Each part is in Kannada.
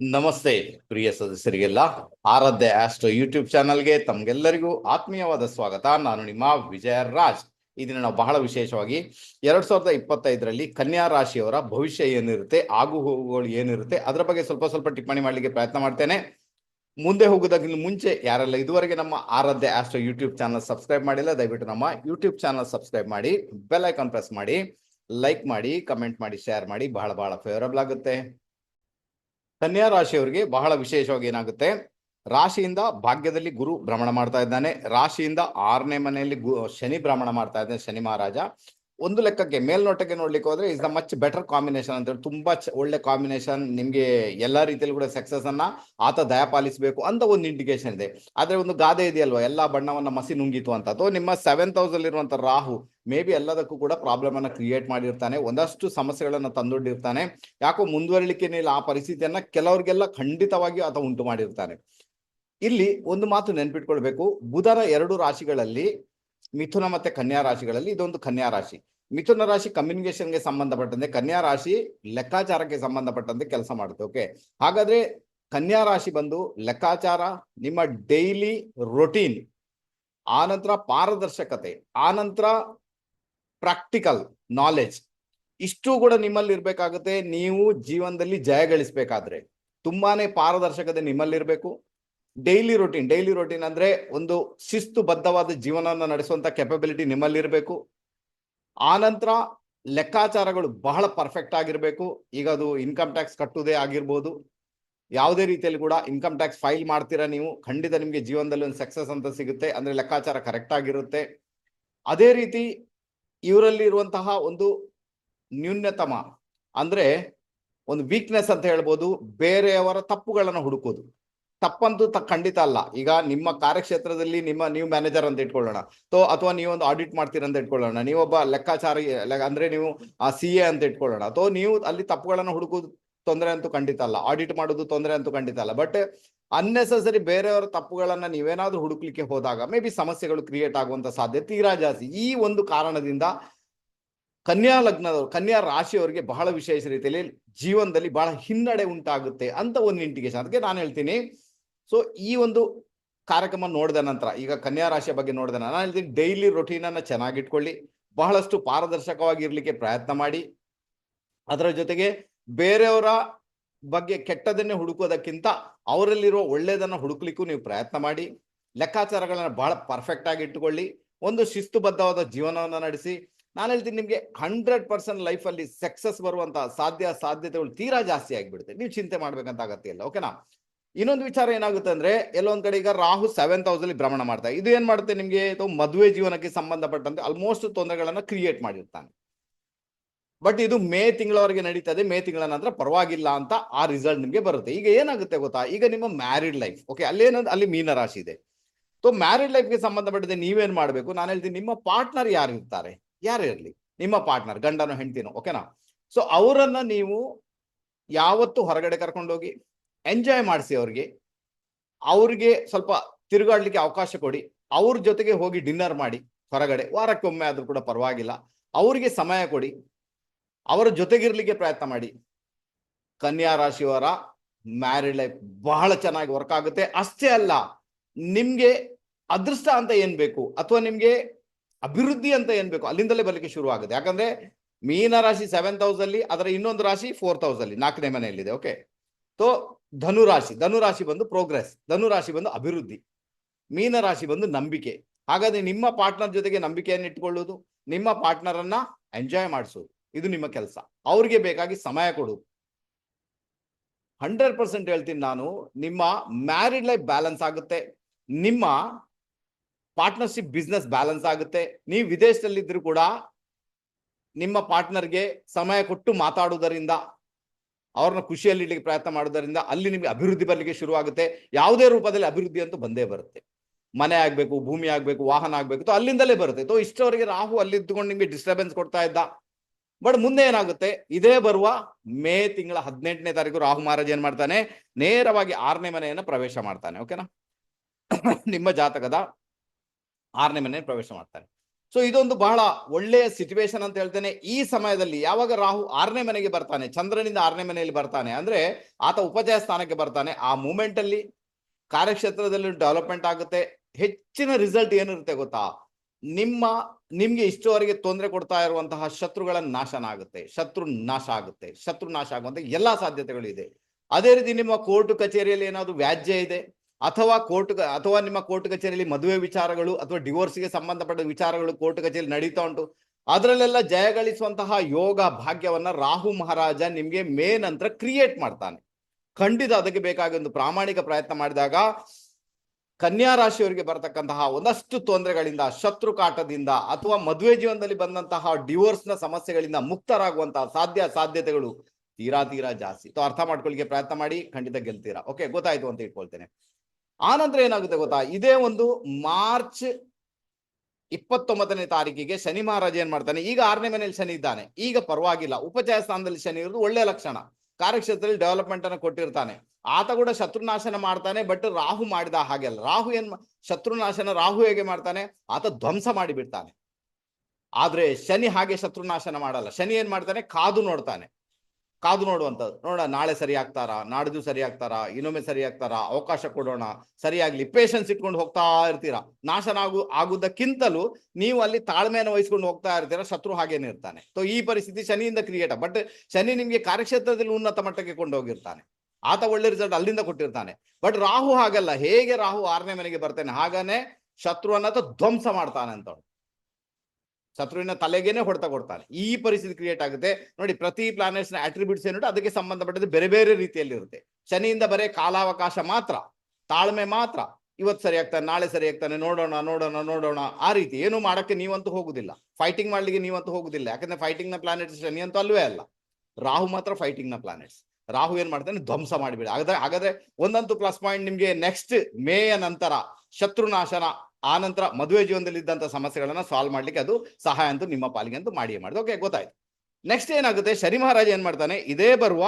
ನಮಸ್ತೆ ಪ್ರಿಯ ಸದಸ್ಯರಿಗೆಲ್ಲ. ಆರಾಧ್ಯ ಆಸ್ಟ್ರೋ ಯೂಟ್ಯೂಬ್ ಚಾನಲ್ಗೆ ತಮ್ಗೆಲ್ಲರಿಗೂ ಆತ್ಮೀಯವಾದ ಸ್ವಾಗತ. ನಾನು ನಿಮ್ಮ ವಿಜಯ ರಾಜ್. ಇದನ್ನ ನಾವು ಬಹಳ ವಿಶೇಷವಾಗಿ ಎರಡ್ ಸಾವಿರದ ಇಪ್ಪತ್ತೈದರಲ್ಲಿ ಕನ್ಯಾ ರಾಶಿಯವರ ಭವಿಷ್ಯ ಏನಿರುತ್ತೆ ಆಗು ಹೋಗುಗಳು ಏನಿರುತ್ತೆ, ಅದರ ಬಗ್ಗೆ ಸ್ವಲ್ಪ ಸ್ವಲ್ಪ ಟಿಪ್ಪಣಿ ಮಾಡಲಿಕ್ಕೆ ಪ್ರಯತ್ನ ಮಾಡ್ತೇನೆ. ಮುಂದೆ ಹೋಗೋದಕ್ಕಿಂತ ಮುಂಚೆ ಯಾರೆಲ್ಲ ಇದುವರೆಗೆ ನಮ್ಮ Aradhya astro YouTube channel subscribe ಮಾಡಿಲ್ಲ, ದಯವಿಟ್ಟು ನಮ್ಮ ಯೂಟ್ಯೂಬ್ ಚಾನಲ್ ಸಬ್ಸ್ಕ್ರೈಬ್ ಮಾಡಿ, ಬೆಲ್ ಐಕಾನ್ ಪ್ರೆಸ್ ಮಾಡಿ, ಲೈಕ್ ಮಾಡಿ, ಕಮೆಂಟ್ ಮಾಡಿ, ಶೇರ್ ಮಾಡಿ, ಬಹಳ ಬಹಳ ಫೇವರಬಲ್ ಆಗುತ್ತೆ. ಕನ್ಯಾ ರಾಶಿಯವರಿಗೆ ಬಹಳ ವಿಶೇಷವಾಗಿ ಏನಾಗುತ್ತೆ? ರಾಶಿಯಿಂದ ಭಾಗ್ಯದಲ್ಲಿ ಗುರು ಭ್ರಮಣ ಮಾಡ್ತಾ ಇದ್ದಾನೆ. ರಾಶಿಯಿಂದ ಆರನೇ ಮನೆಯಲ್ಲಿ ಶನಿ ಭ್ರಮಣ ಮಾಡ್ತಾ ಇದ್ದಾನೆ, ಶನಿ ಮಹಾರಾಜ. ಒಂದು ಲೆಕ್ಕಕ್ಕೆ ಮೇಲ್ನೋಟಕ್ಕೆ ನೋಡ್ಲಿಕ್ಕೆ ಹೋದ್ರೆ is the much better combination ಅಂತ ಹೇಳಿ ತುಂಬಾ ಒಳ್ಳೆ ಕಾಂಬಿನೇಷನ್ ನಿಮ್ಗೆ ಎಲ್ಲಾ ರೀತಿಯಲ್ಲಿ ಕೂಡ ಸಕ್ಸಸ್ ಅನ್ನ ಆತ ದಯಪಾಲಿಸಬೇಕು ಅಂತ ಒಂದು ಇಂಡಿಕೇಶನ್ ಇದೆ. ಆದ್ರೆ ಒಂದು ಗಾದೆ ಇದೆಯಲ್ವಾ? ಎಲ್ಲಾ ಬಣ್ಣವನ್ನ ಮಸಿ ನುಂಗಿತು ಅಂತ. ಅಥವಾ ನಿಮ್ಮ ಸೆವೆಂತ್ ಹೌಸ್ ಅಲ್ಲಿರುವಂತ ರಾಹು ಮೇ ಬಿ ಎಲ್ಲದಕ್ಕೂ ಕೂಡ ಪ್ರಾಬ್ಲಮ್ ಅನ್ನ ಕ್ರಿಯೇಟ್ ಮಾಡಿರ್ತಾನೆ, ಒಂದಷ್ಟು ಸಮಸ್ಯೆಗಳನ್ನ ತಂದೊಡ್ಡಿರ್ತಾನೆ. ಯಾಕೋ ಮುಂದುವರಿಲಿಕ್ಕೆ ಇಲ್ಲ ಆ ಪರಿಸ್ಥಿತಿಯನ್ನ ಕೆಲವರಿಗೆಲ್ಲ ಖಂಡಿತವಾಗಿಯೂ ಆತ ಉಂಟು ಮಾಡಿರ್ತಾನೆ. ಇಲ್ಲಿ ಒಂದು ಮಾತು ನೆನ್ಪಿಟ್ಕೊಳ್ಬೇಕು. ಬುಧರ ಎರಡು ರಾಶಿಗಳಲ್ಲಿ, ಮಿಥುನ ಮತ್ತೆ ಕನ್ಯಾ ರಾಶಿಗಳಲ್ಲಿ ಇದೊಂದು ಕನ್ಯಾ ರಾಶಿ. ಮಿಥುನ ರಾಶಿ ಕಮ್ಯುನಿಕೇಶನ್ಗೆ ಸಂಬಂಧಪಟ್ಟಂತೆ, ಕನ್ಯಾ ರಾಶಿ ಲೆಕ್ಕಾಚಾರಕ್ಕೆ ಸಂಬಂಧಪಟ್ಟಂತೆ ಕೆಲಸ ಮಾಡುತ್ತೆ, ಓಕೆ? ಹಾಗಾದ್ರೆ ಕನ್ಯಾ ರಾಶಿ ಬಂದು ಲೆಕ್ಕಾಚಾರ, ನಿಮ್ಮ ಡೈಲಿ ರೊಟೀನ್, ಆನಂತರ ಪಾರದರ್ಶಕತೆ, ಆನಂತರ ಪ್ರಾಕ್ಟಿಕಲ್ ನಾಲೆಜ್, ಇಷ್ಟು ಕೂಡ ನಿಮ್ಮಲ್ಲಿ ಇರಬೇಕಾಗುತ್ತೆ, ನೀವು ಜೀವನದಲ್ಲಿ ಜಯ ಗಳಿಸ್ಬೇಕಾದ್ರೆ. ತುಂಬಾನೇ ಪಾರದರ್ಶಕತೆ ನಿಮ್ಮಲ್ಲಿರ್ಬೇಕು ಡೈಲಿ ರೊಟೀನ್ ಡೈಲಿ ರೊಟೀನ್ ಅಂದ್ರೆ ಒಂದು ಶಿಸ್ತುಬದ್ಧವಾದ ಜೀವನವನ್ನು ನಡೆಸುವಂತ ಕೆಪಬಿಲಿಟಿ ನಿಮ್ಮಲ್ಲಿರ್ಬೇಕು ಆನಂತರ ಲೆಕ್ಕಾಚಾರಗಳು ಬಹಳ ಪರ್ಫೆಕ್ಟ್ ಆಗಿರಬೇಕು. ಈಗ ಅದು ಇನ್ಕಮ್ ಟ್ಯಾಕ್ಸ್ ಕಟ್ಟುವುದೇ ಆಗಿರ್ಬೋದು. ಯಾವುದೇ ರೀತಿಯಲ್ಲಿ ಕೂಡ ಇನ್ಕಮ್ ಟ್ಯಾಕ್ಸ್ ಫೈಲ್ ಮಾಡ್ತೀರಾ ನೀವು, ಖಂಡಿತ ನಿಮಗೆ ಜೀವನದಲ್ಲಿ ಒಂದು ಸಕ್ಸಸ್ ಅಂತ ಸಿಗುತ್ತೆ. ಅಂದರೆ ಲೆಕ್ಕಾಚಾರ ಕರೆಕ್ಟ್ ಆಗಿರುತ್ತೆ. ಅದೇ ರೀತಿ ಇವರಲ್ಲಿ ಇರುವಂತಹ ಒಂದು ನ್ಯೂನ್ಯತಮ ಅಂದರೆ ಒಂದು ವೀಕ್ನೆಸ್ ಅಂತ ಹೇಳ್ಬೋದು. ಬೇರೆಯವರ ತಪ್ಪುಗಳನ್ನು ಹುಡುಕೋದು. ತಪ್ಪಂತೂ ತ ಖಂಡಿತ ಅಲ್ಲ. ಈಗ ನಿಮ್ಮ ಕಾರ್ಯಕ್ಷೇತ್ರದಲ್ಲಿ ನಿಮ್ಮ ನೀವು ಮ್ಯಾನೇಜರ್ ಅಂತ ಇಟ್ಕೊಳ್ಳೋಣ. ತೋ, ಅಥವಾ ನೀವೊಂದು ಆಡಿಟ್ ಮಾಡ್ತೀರ ಅಂತ ಇಟ್ಕೊಳ್ಳೋಣ. ನೀವೊಬ್ಬ ಲೆಕ್ಕಾಚಾರಿ ಅಂದ್ರೆ ನೀವು, ಆ ಸಿ ಎ ಅಂತ ಇಟ್ಕೊಳ್ಳೋಣ. ಅಥವಾ ನೀವು ಅಲ್ಲಿ ತಪ್ಪುಗಳನ್ನು ಹುಡುಕೋದು ತೊಂದರೆ ಅಂತೂ ಖಂಡಿತ ಅಲ್ಲ. ಆಡಿಟ್ ಮಾಡೋದು ತೊಂದರೆ ಅಂತೂ ಖಂಡಿತ ಅಲ್ಲ. ಬಟ್ ಅನ್ನೆಸೆಸರಿ ಬೇರೆಯವರ ತಪ್ಪುಗಳನ್ನ ನೀವೇನಾದ್ರೂ ಹುಡುಕ್ಲಿಕ್ಕೆ ಹೋದಾಗ ಮೇ ಬಿ ಸಮಸ್ಯೆಗಳು ಕ್ರಿಯೇಟ್ ಆಗುವಂತ ಸಾಧ್ಯತೆ ತೀರಾ ಜಾಸ್ತಿ. ಈ ಒಂದು ಕಾರಣದಿಂದ ಕನ್ಯಾ ಲಗ್ನದವರು, ಕನ್ಯಾ ರಾಶಿಯವರಿಗೆ ಬಹಳ ವಿಶೇಷ ರೀತಿಯಲ್ಲಿ ಜೀವನದಲ್ಲಿ ಬಹಳ ಹಿನ್ನಡೆ ಉಂಟಾಗುತ್ತೆ ಅಂತ ಒಂದು ಇಂಡಿಕೇಶನ್ ಅದಕ್ಕೆ ನಾನು ಹೇಳ್ತೀನಿ ಸೊ ಈ ಒಂದು ಕಾರ್ಯಕ್ರಮ ನೋಡಿದ ನಂತರ, ಈಗ ಕನ್ಯಾ ರಾಶಿಯ ಬಗ್ಗೆ ನೋಡಿದ ನಾನು ಹೇಳ್ತೀನಿ ಡೈಲಿ ರೊಟೀನನ್ನು ಚೆನ್ನಾಗಿಟ್ಕೊಳ್ಳಿ, ಬಹಳಷ್ಟು ಪಾರದರ್ಶಕವಾಗಿರ್ಲಿಕ್ಕೆ ಪ್ರಯತ್ನ ಮಾಡಿ. ಅದರ ಜೊತೆಗೆ ಬೇರೆಯವರ ಬಗ್ಗೆ ಕೆಟ್ಟದನ್ನೇ ಹುಡುಕೋದಕ್ಕಿಂತ ಅವರಲ್ಲಿರುವ ಒಳ್ಳೆಯದನ್ನು ಹುಡುಕ್ಲಿಕ್ಕೂ ನೀವು ಪ್ರಯತ್ನ ಮಾಡಿ. ಲೆಕ್ಕಾಚಾರಗಳನ್ನ ಬಹಳ ಪರ್ಫೆಕ್ಟ್ ಆಗಿ ಇಟ್ಟುಕೊಳ್ಳಿ. ಒಂದು ಶಿಸ್ತುಬದ್ಧವಾದ ಜೀವನವನ್ನು ನಡೆಸಿ. ನಾನು ಹೇಳ್ತೀನಿ, ನಿಮಗೆ ಹಂಡ್ರೆಡ್ ಪರ್ಸೆಂಟ್ ಲೈಫಲ್ಲಿ ಸಕ್ಸಸ್ ಬರುವಂತಹ ಸಾಧ್ಯ ಸಾಧ್ಯತೆಗಳು ತೀರಾ ಜಾಸ್ತಿ ಆಗಿಬಿಡುತ್ತೆ. ನೀವು ಚಿಂತೆ ಮಾಡ್ಬೇಕಂತ ಅಗತ್ಯ ಇಲ್ಲ ಓಕೆನಾ ಇನ್ನೊಂದು ವಿಚಾರ ಏನಾಗುತ್ತೆ ಅಂದ್ರೆ, ಎಲ್ಲೊಂದ್ ಕಡೆ ಈಗ ರಾಹು ಹೌಸ್ ಅಲ್ಲಿ ಭ್ರಮಣ ಮಾಡ್ತಾ ಇದು. ಏನ್ ಮಾಡುತ್ತೆ ನಿಮ್ಗೆ? ಮದುವೆ ಜೀವನಕ್ಕೆ ಸಂಬಂಧಪಟ್ಟಂತೆ ಆಲ್ಮೋಸ್ಟ್ ತೊಂದರೆಗಳನ್ನ ಕ್ರಿಯೇಟ್ ಮಾಡಿರ್ತಾನೆ. ಬಟ್ ಇದು ಮೇ ತಿಂಗಳವರೆಗೆ ನಡೀತದೆ ಮೇ ತಿಂಗಳ ನಂತರ ಪರವಾಗಿಲ್ಲ ಅಂತ ಆ ರಿಸಲ್ಟ್ ನಿಮ್ಗೆ ಬರುತ್ತೆ. ಈಗ ಏನಾಗುತ್ತೆ ಗೊತ್ತಾ? ಈಗ ನಿಮ್ಮ ಮ್ಯಾರಿಡ್ ಲೈಫ್ ಓಕೆ ಅಲ್ಲೇನಂದ್ರೆ ಅಲ್ಲಿ ಮೀನ ರಾಶಿ ಇದೆ ಸೊ ಮ್ಯಾರಿಡ್ ಲೈಫ್ಗೆ ಸಂಬಂಧಪಟ್ಟಂತೆ ನೀವೇನ್ ಮಾಡ್ಬೇಕು? ನಾನು ಹೇಳ್ತೀನಿ, ನಿಮ್ಮ ಪಾರ್ಟ್ನರ್ ಯಾರು ಇರ್ತಾರೆ? ಯಾರು ಇರಲಿ? ನಿಮ್ಮ ಪಾರ್ಟ್ನರ್ ಗಂಡನೋ ಹೆಂಡ್ತಿನೋ ಓಕೆನಾ ಸೊ ಅವರನ್ನ ನೀವು ಯಾವತ್ತು ಹೊರಗಡೆ ಕರ್ಕೊಂಡೋಗಿ ಎಂಜಾಯ್ ಮಾಡಿಸಿ ಅವ್ರಿಗೆ ಅವ್ರಿಗೆ ಸ್ವಲ್ಪ ತಿರುಗಾಡ್ಲಿಕ್ಕೆ ಅವಕಾಶ ಕೊಡಿ. ಅವ್ರ ಜೊತೆಗೆ ಹೋಗಿ ಡಿನ್ನರ್ ಮಾಡಿ, ಹೊರಗಡೆ. ವಾರಕ್ಕೊಮ್ಮೆ ಆದರೂ ಕೂಡ ಪರವಾಗಿಲ್ಲ. ಅವರಿಗೆ ಸಮಯ ಕೊಡಿ. ಅವರ ಜೊತೆಗಿರ್ಲಿಕ್ಕೆ ಪ್ರಯತ್ನ ಮಾಡಿ. ಕನ್ಯಾ ರಾಶಿಯವರ ಮ್ಯಾರಿಡ್ ಲೈಫ್ ಬಹಳ ಚೆನ್ನಾಗಿ ವರ್ಕ್ ಆಗುತ್ತೆ. ಅಷ್ಟೇ ಅಲ್ಲ, ನಿಮ್ಗೆ ಅದೃಷ್ಟ ಅಂತ ಏನ್ ಬೇಕು? ಅಥವಾ ನಿಮ್ಗೆ ಅಭಿವೃದ್ಧಿ ಅಂತ ಏನ್ ಬೇಕು? ಅಲ್ಲಿಂದಲೇ ಬರಲಿಕ್ಕೆ ಶುರು ಆಗುತ್ತೆ ಯಾಕಂದ್ರೆ ಮೀನ ರಾಶಿ ಸೆವೆಂತ್ ಹೌಸ್ ಅಲ್ಲಿ ಅದರ ಇನ್ನೊಂದು ರಾಶಿ ಫೋರ್ತ್ ಹೌಸ್ ಅಲ್ಲಿ, ನಾಲ್ಕನೇ ಮನೆಯಲ್ಲಿದೆ ಓಕೆ ಸೊ ಧನು ರಾಶಿ ಧನು ರಾಶಿ ಬಂದು ಪ್ರೋಗ್ರೆಸ್ ಧನು ರಾಶಿ ಬಂದು ಅಭಿವೃದ್ಧಿ ಮೀನ ರಾಶಿ ಬಂದು ನಂಬಿಕೆ. ಹಾಗಾದ್ರೆ ನಿಮ್ಮ ಪಾರ್ಟ್ನರ್ ಜೊತೆಗೆ ನಂಬಿಕೆಯನ್ನು ಇಟ್ಕೊಳ್ಳೋದು ನಿಮ್ಮ ಪಾರ್ಟ್ನರ್ ಅನ್ನ ಎಂಜಾಯ್ ಮಾಡಿಸೋದು, ಇದು ನಿಮ್ಮ ಕೆಲಸ. ಅವ್ರಿಗೆ ಬೇಕಾಗಿ ಸಮಯ ಕೊಡು. ಹಂಡ್ರೆಡ್ ಪರ್ಸೆಂಟ್ ಹೇಳ್ತೀನಿ ನಾನು, ನಿಮ್ಮ ಮ್ಯಾರಿಡ್ ಲೈಫ್ ಬ್ಯಾಲೆನ್ಸ್ ಆಗುತ್ತೆ, ನಿಮ್ಮ ಪಾರ್ಟ್ನರ್ಶಿಪ್ ಬಿಸ್ನೆಸ್ ಬ್ಯಾಲೆನ್ಸ್ ಆಗುತ್ತೆ. ನೀವು ವಿದೇಶದಲ್ಲಿದ್ರು ಕೂಡ ನಿಮ್ಮ ಪಾರ್ಟ್ನರ್ಗೆ ಸಮಯ ಕೊಟ್ಟು ಮಾತಾಡುವುದರಿಂದ ಅವ್ರನ್ನ ಖುಷಿಯಲ್ಲಿ ಇಡ್ಲಿಕ್ಕೆ ಪ್ರಯತ್ನ ಮಾಡೋದರಿಂದ ಅಲ್ಲಿ ನಿಮಗೆ ಅಭಿವೃದ್ಧಿ ಬರಲಿಕ್ಕೆ ಶುರುವಾಗುತ್ತೆ. ಯಾವುದೇ ರೂಪದಲ್ಲಿ ಅಭಿವೃದ್ಧಿ ಅಂತೂ ಬಂದೇ ಬರುತ್ತೆ. ಮನೆ ಆಗ್ಬೇಕು, ಭೂಮಿ ಆಗ್ಬೇಕು, ವಾಹನ ಆಗ್ಬೇಕು, ತೋ ಅಲ್ಲಿಂದಲೇ ಬರುತ್ತೆ. ತೋ ಇಷ್ಟವರೆಗೆ ರಾಹು ಅಲ್ಲಿದ್ದುಕೊಂಡು ನಿಮಗೆ ಡಿಸ್ಟರ್ಬೆನ್ಸ್ ಕೊಡ್ತಾ ಇದ್ದ. ಬಟ್ ಮುಂದೆ ಏನಾಗುತ್ತೆ? ಇದೇ ಬರುವ ಮೇ ತಿಂಗಳ ಹದಿನೆಂಟನೇ ತಾರೀಕು ರಾಹು ಮಹಾರಾಜ್ ಏನ್ ಮಾಡ್ತಾನೆ? ನೇರವಾಗಿ ಆರನೇ ಮನೆಯನ್ನ ಪ್ರವೇಶ ಮಾಡ್ತಾನೆ ಓಕೆನಾ ನಿಮ್ಮ ಜಾತಕದ ಆರನೇ ಮನೆಯನ್ನು ಪ್ರವೇಶ ಮಾಡ್ತಾನೆ. ಸೊ ಇದೊಂದು ಬಹಳ ಒಳ್ಳೆಯ ಸಿಚುವೇಶನ್ ಅಂತ ಹೇಳ್ತೇನೆ. ಈ ಸಮಯದಲ್ಲಿ ಯಾವಾಗ ರಾಹು ಆರನೇ ಮನೆಗೆ ಬರ್ತಾನೆ, ಚಂದ್ರನಿಂದ ಆರನೇ ಮನೆಯಲ್ಲಿ ಬರ್ತಾನೆ, ಅಂದ್ರೆ ಆತ ಉಪಜಯ ಸ್ಥಾನಕ್ಕೆ ಬರ್ತಾನೆ, ಆ ಮೂಮೆಂಟ್ ಅಲ್ಲಿ ಕಾರ್ಯಕ್ಷೇತ್ರದಲ್ಲಿ ಡೆವಲಪ್ಮೆಂಟ್ ಆಗುತ್ತೆ. ಹೆಚ್ಚಿನ ರಿಸಲ್ಟ್ ಏನಿರುತ್ತೆ ಗೊತ್ತಾ? ನಿಮ್ಮ, ನಿಮ್ಗೆ ಇಷ್ಟುವರೆಗೆ ತೊಂದರೆ ಕೊಡ್ತಾ ಇರುವಂತಹ ಶತ್ರುಗಳ ನಾಶನ ಆಗುತ್ತೆ. ಶತ್ರು ನಾಶ ಆಗುತ್ತೆ. ಶತ್ರು ನಾಶ ಆಗುವಂತ ಎಲ್ಲಾ ಸಾಧ್ಯತೆಗಳು ಇದೆ. ಅದೇ ರೀತಿ ನಿಮ್ಮ ಕೋರ್ಟ್ ಕಚೇರಿಯಲ್ಲಿ ಏನಾದ್ರು ವ್ಯಾಜ್ಯ ಇದೆ? ಅಥವಾ ಕೋರ್ಟ್ ಅಥವಾ ನಿಮ್ಮ ಕೋರ್ಟ್ ಕಚೇರಿಯಲ್ಲಿ ಮದುವೆ ವಿಚಾರಗಳು ಅಥವಾ ಡಿವೋರ್ಸ್ಗೆ ಸಂಬಂಧಪಟ್ಟ ವಿಚಾರಗಳು ಕೋರ್ಟ್ ಕಚೇರಿ ನಡೀತಾ ಉಂಟು. ಅದರಲ್ಲೆಲ್ಲ ಜಯಗಳಿಸುವಂತಹ ಯೋಗ ಭಾಗ್ಯವನ್ನ ರಾಹು ಮಹಾರಾಜ ನಿಮ್ಗೆ ಮೇ ನಂತರ ಕ್ರಿಯೇಟ್ ಮಾಡ್ತಾನೆ. ಖಂಡಿತ ಅದಕ್ಕೆ ಬೇಕಾಗಿ ಒಂದು ಪ್ರಾಮಾಣಿಕ ಪ್ರಯತ್ನ ಮಾಡಿದಾಗ ಕನ್ಯಾ ರಾಶಿಯವರಿಗೆ ಬರತಕ್ಕಂತಹ ಒಂದಷ್ಟು ತೊಂದರೆಗಳಿಂದ, ಶತ್ರು ಕಾಟದಿಂದ ಅಥವಾ ಮದುವೆ ಜೀವನದಲ್ಲಿ ಬಂದಂತಹ ಡಿವೋರ್ಸ್ನ ಸಮಸ್ಯೆಗಳಿಂದ ಮುಕ್ತರಾಗುವಂತಹ ಸಾಧ್ಯ ಸಾಧ್ಯತೆಗಳು ತೀರಾ ತೀರಾ ಜಾಸ್ತಿ. ಅರ್ಥ ಮಾಡ್ಕೊಳ್ಳಿಕ್ಕೆ ಪ್ರಯತ್ನ ಮಾಡಿ, ಖಂಡಿತ ಗೆಲ್ತೀರಾ. ಓಕೆ ಗೊತ್ತಾಯ್ತು ಅಂತ ಇಟ್ಕೊಳ್ತೇನೆ. ಆನಂತರ ಏನಾಗುತ್ತೆ ಗೊತ್ತಾ? ಇದೇ ಒಂದು ಮಾರ್ಚ್ ಇಪ್ಪತ್ತೊಂಬತ್ತನೇ ತಾರೀಕಿಗೆ ಶನಿ ಮಹಾರಾಜ ಏನ್ ಮಾಡ್ತಾನೆ? ಈಗ ಆರನೇ ಮನೆಯಲ್ಲಿ ಶನಿ ಇದ್ದಾನೆ. ಈಗ ಪರವಾಗಿಲ್ಲ. ಉಪಚಯ ಸ್ಥಾನದಲ್ಲಿ ಶನಿ ಇರೋದು ಒಳ್ಳೆ ಲಕ್ಷಣ. ಕಾರ್ಯಕ್ಷೇತ್ರದಲ್ಲಿ ಡೆವಲಪ್ಮೆಂಟ್ ಅನ್ನು ಕೊಟ್ಟಿರ್ತಾನೆ. ಆತ ಕೂಡ ಶತ್ರುನಾಶನ ಮಾಡ್ತಾನೆ ಬಟ್ ರಾಹು ಮಾಡಿದ ಹಾಗೆಲ್ಲ ರಾಹು ಏನ್ ಶತ್ರುನಾಶನ ರಾಹು ಹೇಗೆ ಮಾಡ್ತಾನೆ? ಆತ ಧ್ವಂಸ ಮಾಡಿ ಬಿಡ್ತಾನೆ ಆದ್ರೆ ಶನಿ ಹಾಗೆ ಶತ್ರುನಾಶನ ಮಾಡಲ್ಲ. ಶನಿ ಏನ್ ಮಾಡ್ತಾನೆ? ಕಾದು ನೋಡ್ತಾನೆ. ಕಾದು ನೋಡುವಂಥದ್ದು. ನೋಡ ನಾಳೆ ಸರಿ ಆಗ್ತಾರಾ, ನಾಡ್ದು ಸರಿ ಆಗ್ತಾರಾ, ಇನ್ನೊಮ್ಮೆ ಸರಿ ಆಗ್ತಾರಾ, ಅವಕಾಶ ಕೊಡೋಣ, ಸರಿಯಾಗ್ಲಿ ಪೇಷನ್ಸ್ ಇಟ್ಕೊಂಡು ಹೋಗ್ತಾ ಇರ್ತೀರಾ. ನಾಶನ ಆಗು ಆಗುವುದಕ್ಕಿಂತಲೂ ನೀವು ಅಲ್ಲಿ ತಾಳ್ಮೆಯನ್ನು ವಹಿಸ್ಕೊಂಡು ಹೋಗ್ತಾ ಇರ್ತೀರಾ, ಶತ್ರು ಹಾಗೇನೆ ಇರ್ತಾನೆ. ಸೊ ಈ ಪರಿಸ್ಥಿತಿ ಶನಿಯಿಂದ ಕ್ರಿಯೇಟ್. ಬಟ್ ಶನಿ ನಿಮ್ಗೆ ಕಾರ್ಯಕ್ಷೇತ್ರದಲ್ಲಿ ಉನ್ನತ ಮಟ್ಟಕ್ಕೆ ಕೊಂಡೋಗಿರ್ತಾನೆ. ಆತ ಒಳ್ಳೆ ರಿಸಲ್ಟ್ ಅಲ್ಲಿಂದ ಕೊಟ್ಟಿರ್ತಾನೆ. ಬಟ್ ರಾಹು ಹಾಗಲ್ಲ, ಹೇಗೆ ರಾಹು ಆರನೇ ಮನೆಗೆ ಬರ್ತಾನೆ, ಹಾಗಾನೆ ಶತ್ರುವನ್ನ ಅನ್ನೋದು ಧ್ವಂಸ ಮಾಡ್ತಾನೆ ಅಂತ ಶತ್ರುವಿನ ತಲೆಗೇನೆ ಹೊಡೆತ ಕೊಡ್ತಾನೆ. ಈ ಪರಿಸ್ಥಿತಿ ಕ್ರಿಯೇಟ್ ಆಗುತ್ತೆ. ನೋಡಿ, ಪ್ರತಿ ಪ್ಲಾನೆಟ್ಸ್ನ ಅಟ್ರಿಬ್ಯೂಟ್ಸ್ ಏನು ಅದಕ್ಕೆ ಸಂಬಂಧಪಟ್ಟದ್ದು ಬೇರೆ ಬೇರೆ ರೀತಿಯಲ್ಲಿ ಇರುತ್ತೆ. ಶನಿಯಿಂದ ಬರೀ ಕಾಲಾವಕಾಶ ಮಾತ್ರ. ತಾಳ್ಮೆ ಮಾತ್ರ. ಇವತ್ತು ಸರಿ ಆಗ್ತಾನೆ, ನಾಳೆ ಸರಿ ಆಗ್ತಾನೆ, ನೋಡೋಣ ನೋಡೋಣ ನೋಡೋಣ. ಆ ರೀತಿ ಏನು ಮಾಡಕ್ಕೆ ನೀವಂತೂ ಹೋಗುದಿಲ್ಲ. ಫೈಟಿಂಗ್ ಮಾಡ್ಲಿಕ್ಕೆ ನೀವಂತೂ ಹೋಗುದಿಲ್ಲ. ಯಾಕಂದ್ರೆ ಫೈಟಿಂಗ್ನ ಪ್ಲಾನೆಟ್ಸ್ ಶನಿ ಅಂತೂ ಅಲ್ವೇ ಅಲ್ಲ. ರಾಹು ಮಾತ್ರ ಫೈಟಿಂಗ್ನ ಪ್ಲಾನೆಟ್ಸ್ ರಾಹು ಏನ್ ಮಾಡ್ತಾನೆ? ಧ್ವಂಸ ಮಾಡಿಬಿಡಿ. ಹಾಗಾದ್ರೆ ಹಾಗಾದ್ರೆ ಒಂದಂತೂ ಪ್ಲಸ್ ಪಾಯಿಂಟ್ ನಿಮ್ಗೆ ನೆಕ್ಸ್ಟ್ ಮೇಯ ನಂತರ ಶತ್ರುನಾಶನ ಆ ನಂತರ ಮದುವೆ ಜೀವನದಲ್ಲಿ ಇದ್ದಂತ ಸಮಸ್ಯೆಗಳನ್ನ ಸಾಲ್ವ್ ಮಾಡ್ಲಿಕ್ಕೆ ಅದು ಸಹಾಯ ಅಂತೂ ನಿಮ್ಮ ಪಾಲಿಗೆ ಅಂತೂ ಮಾಡಿಯೇ ಮಾಡಿದೆ. ಓಕೆ ಗೊತ್ತಾಯ್ತು. ನೆಕ್ಸ್ಟ್ ಏನಾಗುತ್ತೆ? ಶನಿ ಮಹಾರಾಜ ಏನ್ ಮಾಡ್ತಾನೆ? ಇದೇ ಬರುವ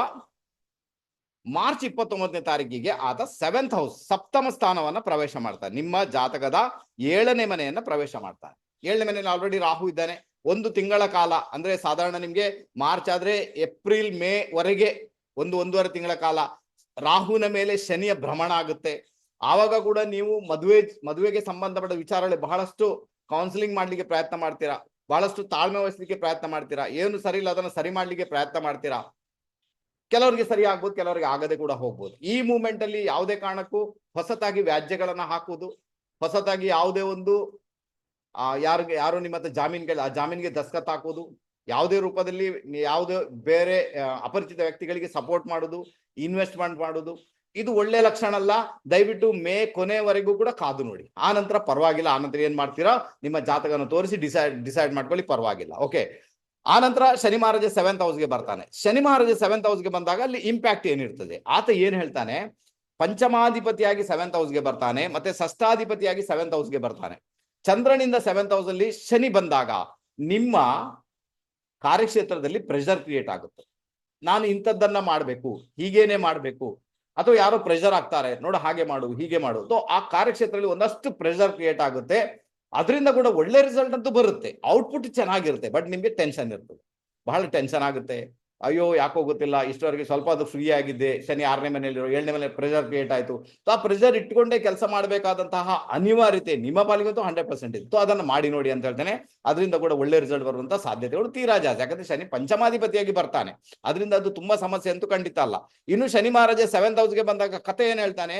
ಮಾರ್ಚ್ ಇಪ್ಪತ್ತೊಂಬತ್ತನೇ ತಾರೀಕಿಗೆ ಆತ ಸೆವೆಂತ್ ಹೌಸ್ ಸಪ್ತಮ ಸ್ಥಾನವನ್ನ ಪ್ರವೇಶ ಮಾಡ್ತಾನೆ. ನಿಮ್ಮ ಜಾತಕದ ಏಳನೇ ಮನೆಯನ್ನ ಪ್ರವೇಶ ಮಾಡ್ತಾನೆ. ಏಳನೇ ಮನೆಯಲ್ಲಿ ಆಲ್ರೆಡಿ ರಾಹು ಇದ್ದಾನೆ. ಒಂದು ತಿಂಗಳ ಕಾಲ, ಅಂದ್ರೆ ಸಾಧಾರಣ ನಿಮ್ಗೆ ಮಾರ್ಚ್ ಆದ್ರೆ ಏಪ್ರಿಲ್, ಮೇ ವರೆಗೆ ಒಂದು ಒಂದೂವರೆ ತಿಂಗಳ ಕಾಲ ರಾಹುವಿನ ಮೇಲೆ ಶನಿಯ ಭ್ರಮಣ ಆಗುತ್ತೆ. ಆವಾಗ ಕೂಡ ನೀವು ಮದುವೆ, ಮದುವೆಗೆ ಸಂಬಂಧಪಟ್ಟ ವಿಚಾರಗಳು ಬಹಳಷ್ಟು ಕೌನ್ಸಿಲಿಂಗ್ ಮಾಡ್ಲಿಕ್ಕೆ ಪ್ರಯತ್ನ ಮಾಡ್ತೀರಾ? ಬಹಳಷ್ಟು ತಾಳ್ಮೆ ವಹಿಸ್ಲಿಕ್ಕೆ ಪ್ರಯತ್ನ ಮಾಡ್ತೀರಾ? ಏನು ಸರಿ ಇಲ್ಲ, ಅದನ್ನ ಸರಿ ಮಾಡ್ಲಿಕ್ಕೆ ಪ್ರಯತ್ನ ಮಾಡ್ತೀರಾ? ಕೆಲವರಿಗೆ ಸರಿ ಆಗ್ಬೋದು, ಕೆಲವರಿಗೆ ಆಗದೆ ಕೂಡ ಹೋಗ್ಬೋದು. ಈ ಮೂಮೆಂಟ್ ಅಲ್ಲಿ ಯಾವುದೇ ಕಾರಣಕ್ಕೂ ಹೊಸತಾಗಿ ವ್ಯಾಜ್ಯಗಳನ್ನ ಹಾಕುವುದು, ಹೊಸತಾಗಿ ಯಾವುದೇ ಒಂದು, ಆ, ಯಾರಿಗೆ, ಯಾರು ನಿಮ್ಮ ಆ ಜಾಮೀನ್ಗೆ ದಸ್ಕತ್ ಹಾಕುವುದು, ಯಾವುದೇ ರೂಪದಲ್ಲಿ ಯಾವುದೇ ಬೇರೆ ಅಪರಿಚಿತ ವ್ಯಕ್ತಿಗಳಿಗೆ ಸಪೋರ್ಟ್ ಮಾಡುದು ಇನ್ವೆಸ್ಟ್ಮೆಂಟ್ ಮಾಡುದು ಇದು ಒಳ್ಳೆ ಲಕ್ಷಣ ಅಲ್ಲ. ದಯವಿಟ್ಟು ಮೇ ಕೊನೆವರೆಗೂ ಕೂಡ ಕಾದು ನೋಡಿ. ಆ ನಂತರ ಪರವಾಗಿಲ್ಲ. ಆ ನಂತರ ಏನ್ ಮಾಡ್ತೀರಾ? ನಿಮ್ಮ ಜಾತಕನ ತೋರಿಸಿ, ಡಿಸೈಡ್ ಡಿಸೈಡ್ ಮಾಡ್ಕೊಳ್ಳಿ ಪರವಾಗಿಲ್ಲ. ಓಕೆ ಆ ನಂತರ ಶನಿ ಮಹಾರಾಜ ಸೆವೆಂತ್ ಹೌಸ್ಗೆ ಬರ್ತಾನೆ. ಶನಿ ಮಹಾರಾಜ ಸೆವೆಂತ್ ಹೌಸ್ಗೆ ಬಂದಾಗ ಅಲ್ಲಿ ಇಂಪ್ಯಾಕ್ಟ್ ಏನಿರ್ತದೆ? ಆತ ಏನ್ ಹೇಳ್ತಾನೆ? ಪಂಚಮಾಧಿಪತಿಯಾಗಿ ಸೆವೆಂತ್ ಹೌಸ್ಗೆ ಬರ್ತಾನೆ, ಮತ್ತೆ ಷಷ್ಠಾಧಿಪತಿಯಾಗಿ ಸೆವೆಂತ್ ಹೌಸ್ಗೆ ಬರ್ತಾನೆ. ಚಂದ್ರನಿಂದ ಸೆವೆಂತ್ ಹೌಸ್ ಅಲ್ಲಿ ಶನಿ ಬಂದಾಗ ನಿಮ್ಮ ಕಾರ್ಯಕ್ಷೇತ್ರದಲ್ಲಿ ಪ್ರೆಷರ್ ಕ್ರಿಯೇಟ್ ಆಗುತ್ತೆ. ನಾನು ಇಂಥದ್ದನ್ನ ಮಾಡ್ಬೇಕು, ಹೀಗೇನೆ ಮಾಡ್ಬೇಕು ಅಥವಾ ಯಾರೋ ಪ್ರೆಷರ್ ಆಗ್ತಾರೆ ನೋಡು ಹಾಗೆ ಮಾಡು, ಹೀಗೆ ಮಾಡು. ಸೊ ಆ ಕಾರ್ಯಕ್ಷೇತ್ರದಲ್ಲಿ ಒಂದಷ್ಟು ಪ್ರೆಷರ್ ಕ್ರಿಯೇಟ್ ಆಗುತ್ತೆ. ಅದರಿಂದ ಕೂಡ ಒಳ್ಳೆ ರಿಸಲ್ಟ್ ಅಂತೂ ಬರುತ್ತೆ. ಔಟ್ಪುಟ್ ಚೆನ್ನಾಗಿರುತ್ತೆ ಬಟ್ ನಿಮಗೆ ಟೆನ್ಷನ್ ಇರ್ತದೆ. ಬಹಳ ಟೆನ್ಷನ್ ಆಗುತ್ತೆ. ಅಯ್ಯೋ, ಯಾಕೋ ಗೊತ್ತಿಲ್ಲ. ಇಷ್ಟವರೆಗೆ ಸ್ವಲ್ಪ ಅದು ಫ್ರೀ ಆಗಿದ್ದೆ. ಶನಿ ಆರನೇ ಮನೆಯಲ್ಲಿರೋ, ಏಳನೇ ಮನೆ ಪ್ರೆಷರ್ ಕ್ರಿಯೇಟ್ ಆಯಿತು. ಸೊ ಆ ಪ್ರೆಷರ್ ಇಟ್ಕೊಂಡೇ ಕೆಲಸ ಮಾಡಬೇಕಾದಂತಹ ಅನಿವಾರ್ಯತೆ ನಿಮ್ಮ ಪಾಲಿಗಂತೂ ಹಂಡ್ರೆಡ್ ಪರ್ಸೆಂಟ್ ಇತ್ತು. ಅದನ್ನ ಮಾಡಿ ನೋಡಿ ಅಂತ ಹೇಳ್ತೇನೆ. ಅದರಿಂದ ಕೂಡ ಒಳ್ಳೆ ರಿಸಲ್ಟ್ ಬರುವಂತ ಸಾಧ್ಯತೆಗಳು ತೀರಾ ಜಾಸ್ತಿ. ಯಾಕಂದ್ರೆ ಶನಿ ಪಂಚಮಾಧಿಪತಿಯಾಗಿ ಬರ್ತಾನೆ. ಅದರಿಂದ ಅದು ತುಂಬಾ ಸಮಸ್ಯೆ ಅಂತೂ ಖಂಡಿತ ಅಲ್ಲ. ಇನ್ನು ಶನಿ ಮಹಾರಾಜ ಸೆವೆಂತ್ ಹೌಸ್ಗೆ ಬಂದಾಗ ಕತೆ ಏನ್ ಹೇಳ್ತಾನೆ?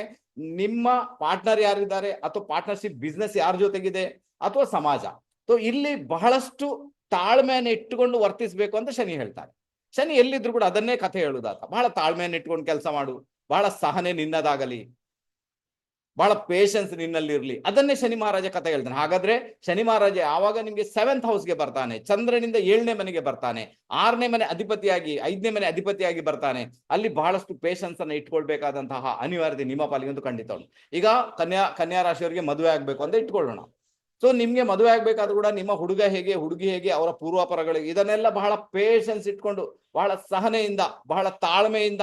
ನಿಮ್ಮ ಪಾರ್ಟ್ನರ್ ಯಾರಿದ್ದಾರೆ? ಅಥವಾ ಪಾರ್ಟ್ನರ್ಶಿಪ್ ಬಿಸ್ನೆಸ್ ಯಾರ ಜೊತೆಗಿದೆ? ಅಥವಾ ಸಮಾಜ? ಸೊ ಇಲ್ಲಿ ಬಹಳಷ್ಟು ತಾಳ್ಮೆಯನ್ನು ಇಟ್ಟುಕೊಂಡು ವರ್ತಿಸಬೇಕು ಅಂತ ಶನಿ ಹೇಳ್ತಾರೆ ಶನಿ ಎಲ್ಲಿದ್ರು ಕೂಡ ಅದನ್ನೇ ಕಥೆ ಹೇಳುದಾತ. ಬಹಳ ತಾಳ್ಮೆಯನ್ನು ಇಟ್ಕೊಂಡು ಕೆಲಸ ಮಾಡು. ಬಹಳ ಸಹನೆ ನಿನ್ನದಾಗಲಿ. ಬಹಳ ಪೇಷನ್ಸ್ ನಿನ್ನಲ್ಲಿ ಇರಲಿ ಅದನ್ನೇ ಶನಿ ಮಹಾರಾಜ ಕಥೆ ಹೇಳ್ತಾನೆ. ಹಾಗಾದ್ರೆ ಶನಿ ಮಹಾರಾಜ ಯಾವಾಗ ನಿಮ್ಗೆ ಸೆವೆಂತ್ ಹೌಸ್ಗೆ ಬರ್ತಾನೆ? ಚಂದ್ರನಿಂದ ಏಳನೇ ಮನೆಗೆ ಬರ್ತಾನೆ. ಆರನೇ ಮನೆ ಅಧಿಪತಿಯಾಗಿ, ಐದನೇ ಮನೆ ಅಧಿಪತಿಯಾಗಿ ಬರ್ತಾನೆ. ಅಲ್ಲಿ ಬಹಳಷ್ಟು ಪೇಷನ್ಸ್ ಅನ್ನ ಇಟ್ಕೊಳ್ಬೇಕಾದಂತಹ ಅನಿವಾರ್ಯತೆ ನಿಮ್ಮ ಪಾಲಿಗಂತೂ ಖಂಡಿತ ಉಂಟು. ಈಗ ಕನ್ಯಾ ಕನ್ಯಾ ರಾಶಿಯವರಿಗೆ ಮದುವೆ ಆಗ್ಬೇಕು ಅಂತ ಇಟ್ಕೊಳ್ಳೋಣ. ಸೊ ನಿಮ್ಗೆ ಮದುವೆ ಆಗ್ಬೇಕಾದ್ರೂ ಕೂಡ ನಿಮ್ಮ ಹುಡುಗ ಹೇಗೆ, ಹುಡುಗಿ ಹೇಗೆ, ಅವರ ಪೂರ್ವಾಪರಗಳಿಗೆ ಇದನ್ನೆಲ್ಲ ಬಹಳ ಪೇಷನ್ಸ್ ಇಟ್ಕೊಂಡು, ಬಹಳ ಸಹನೆಯಿಂದ, ಬಹಳ ತಾಳ್ಮೆಯಿಂದ,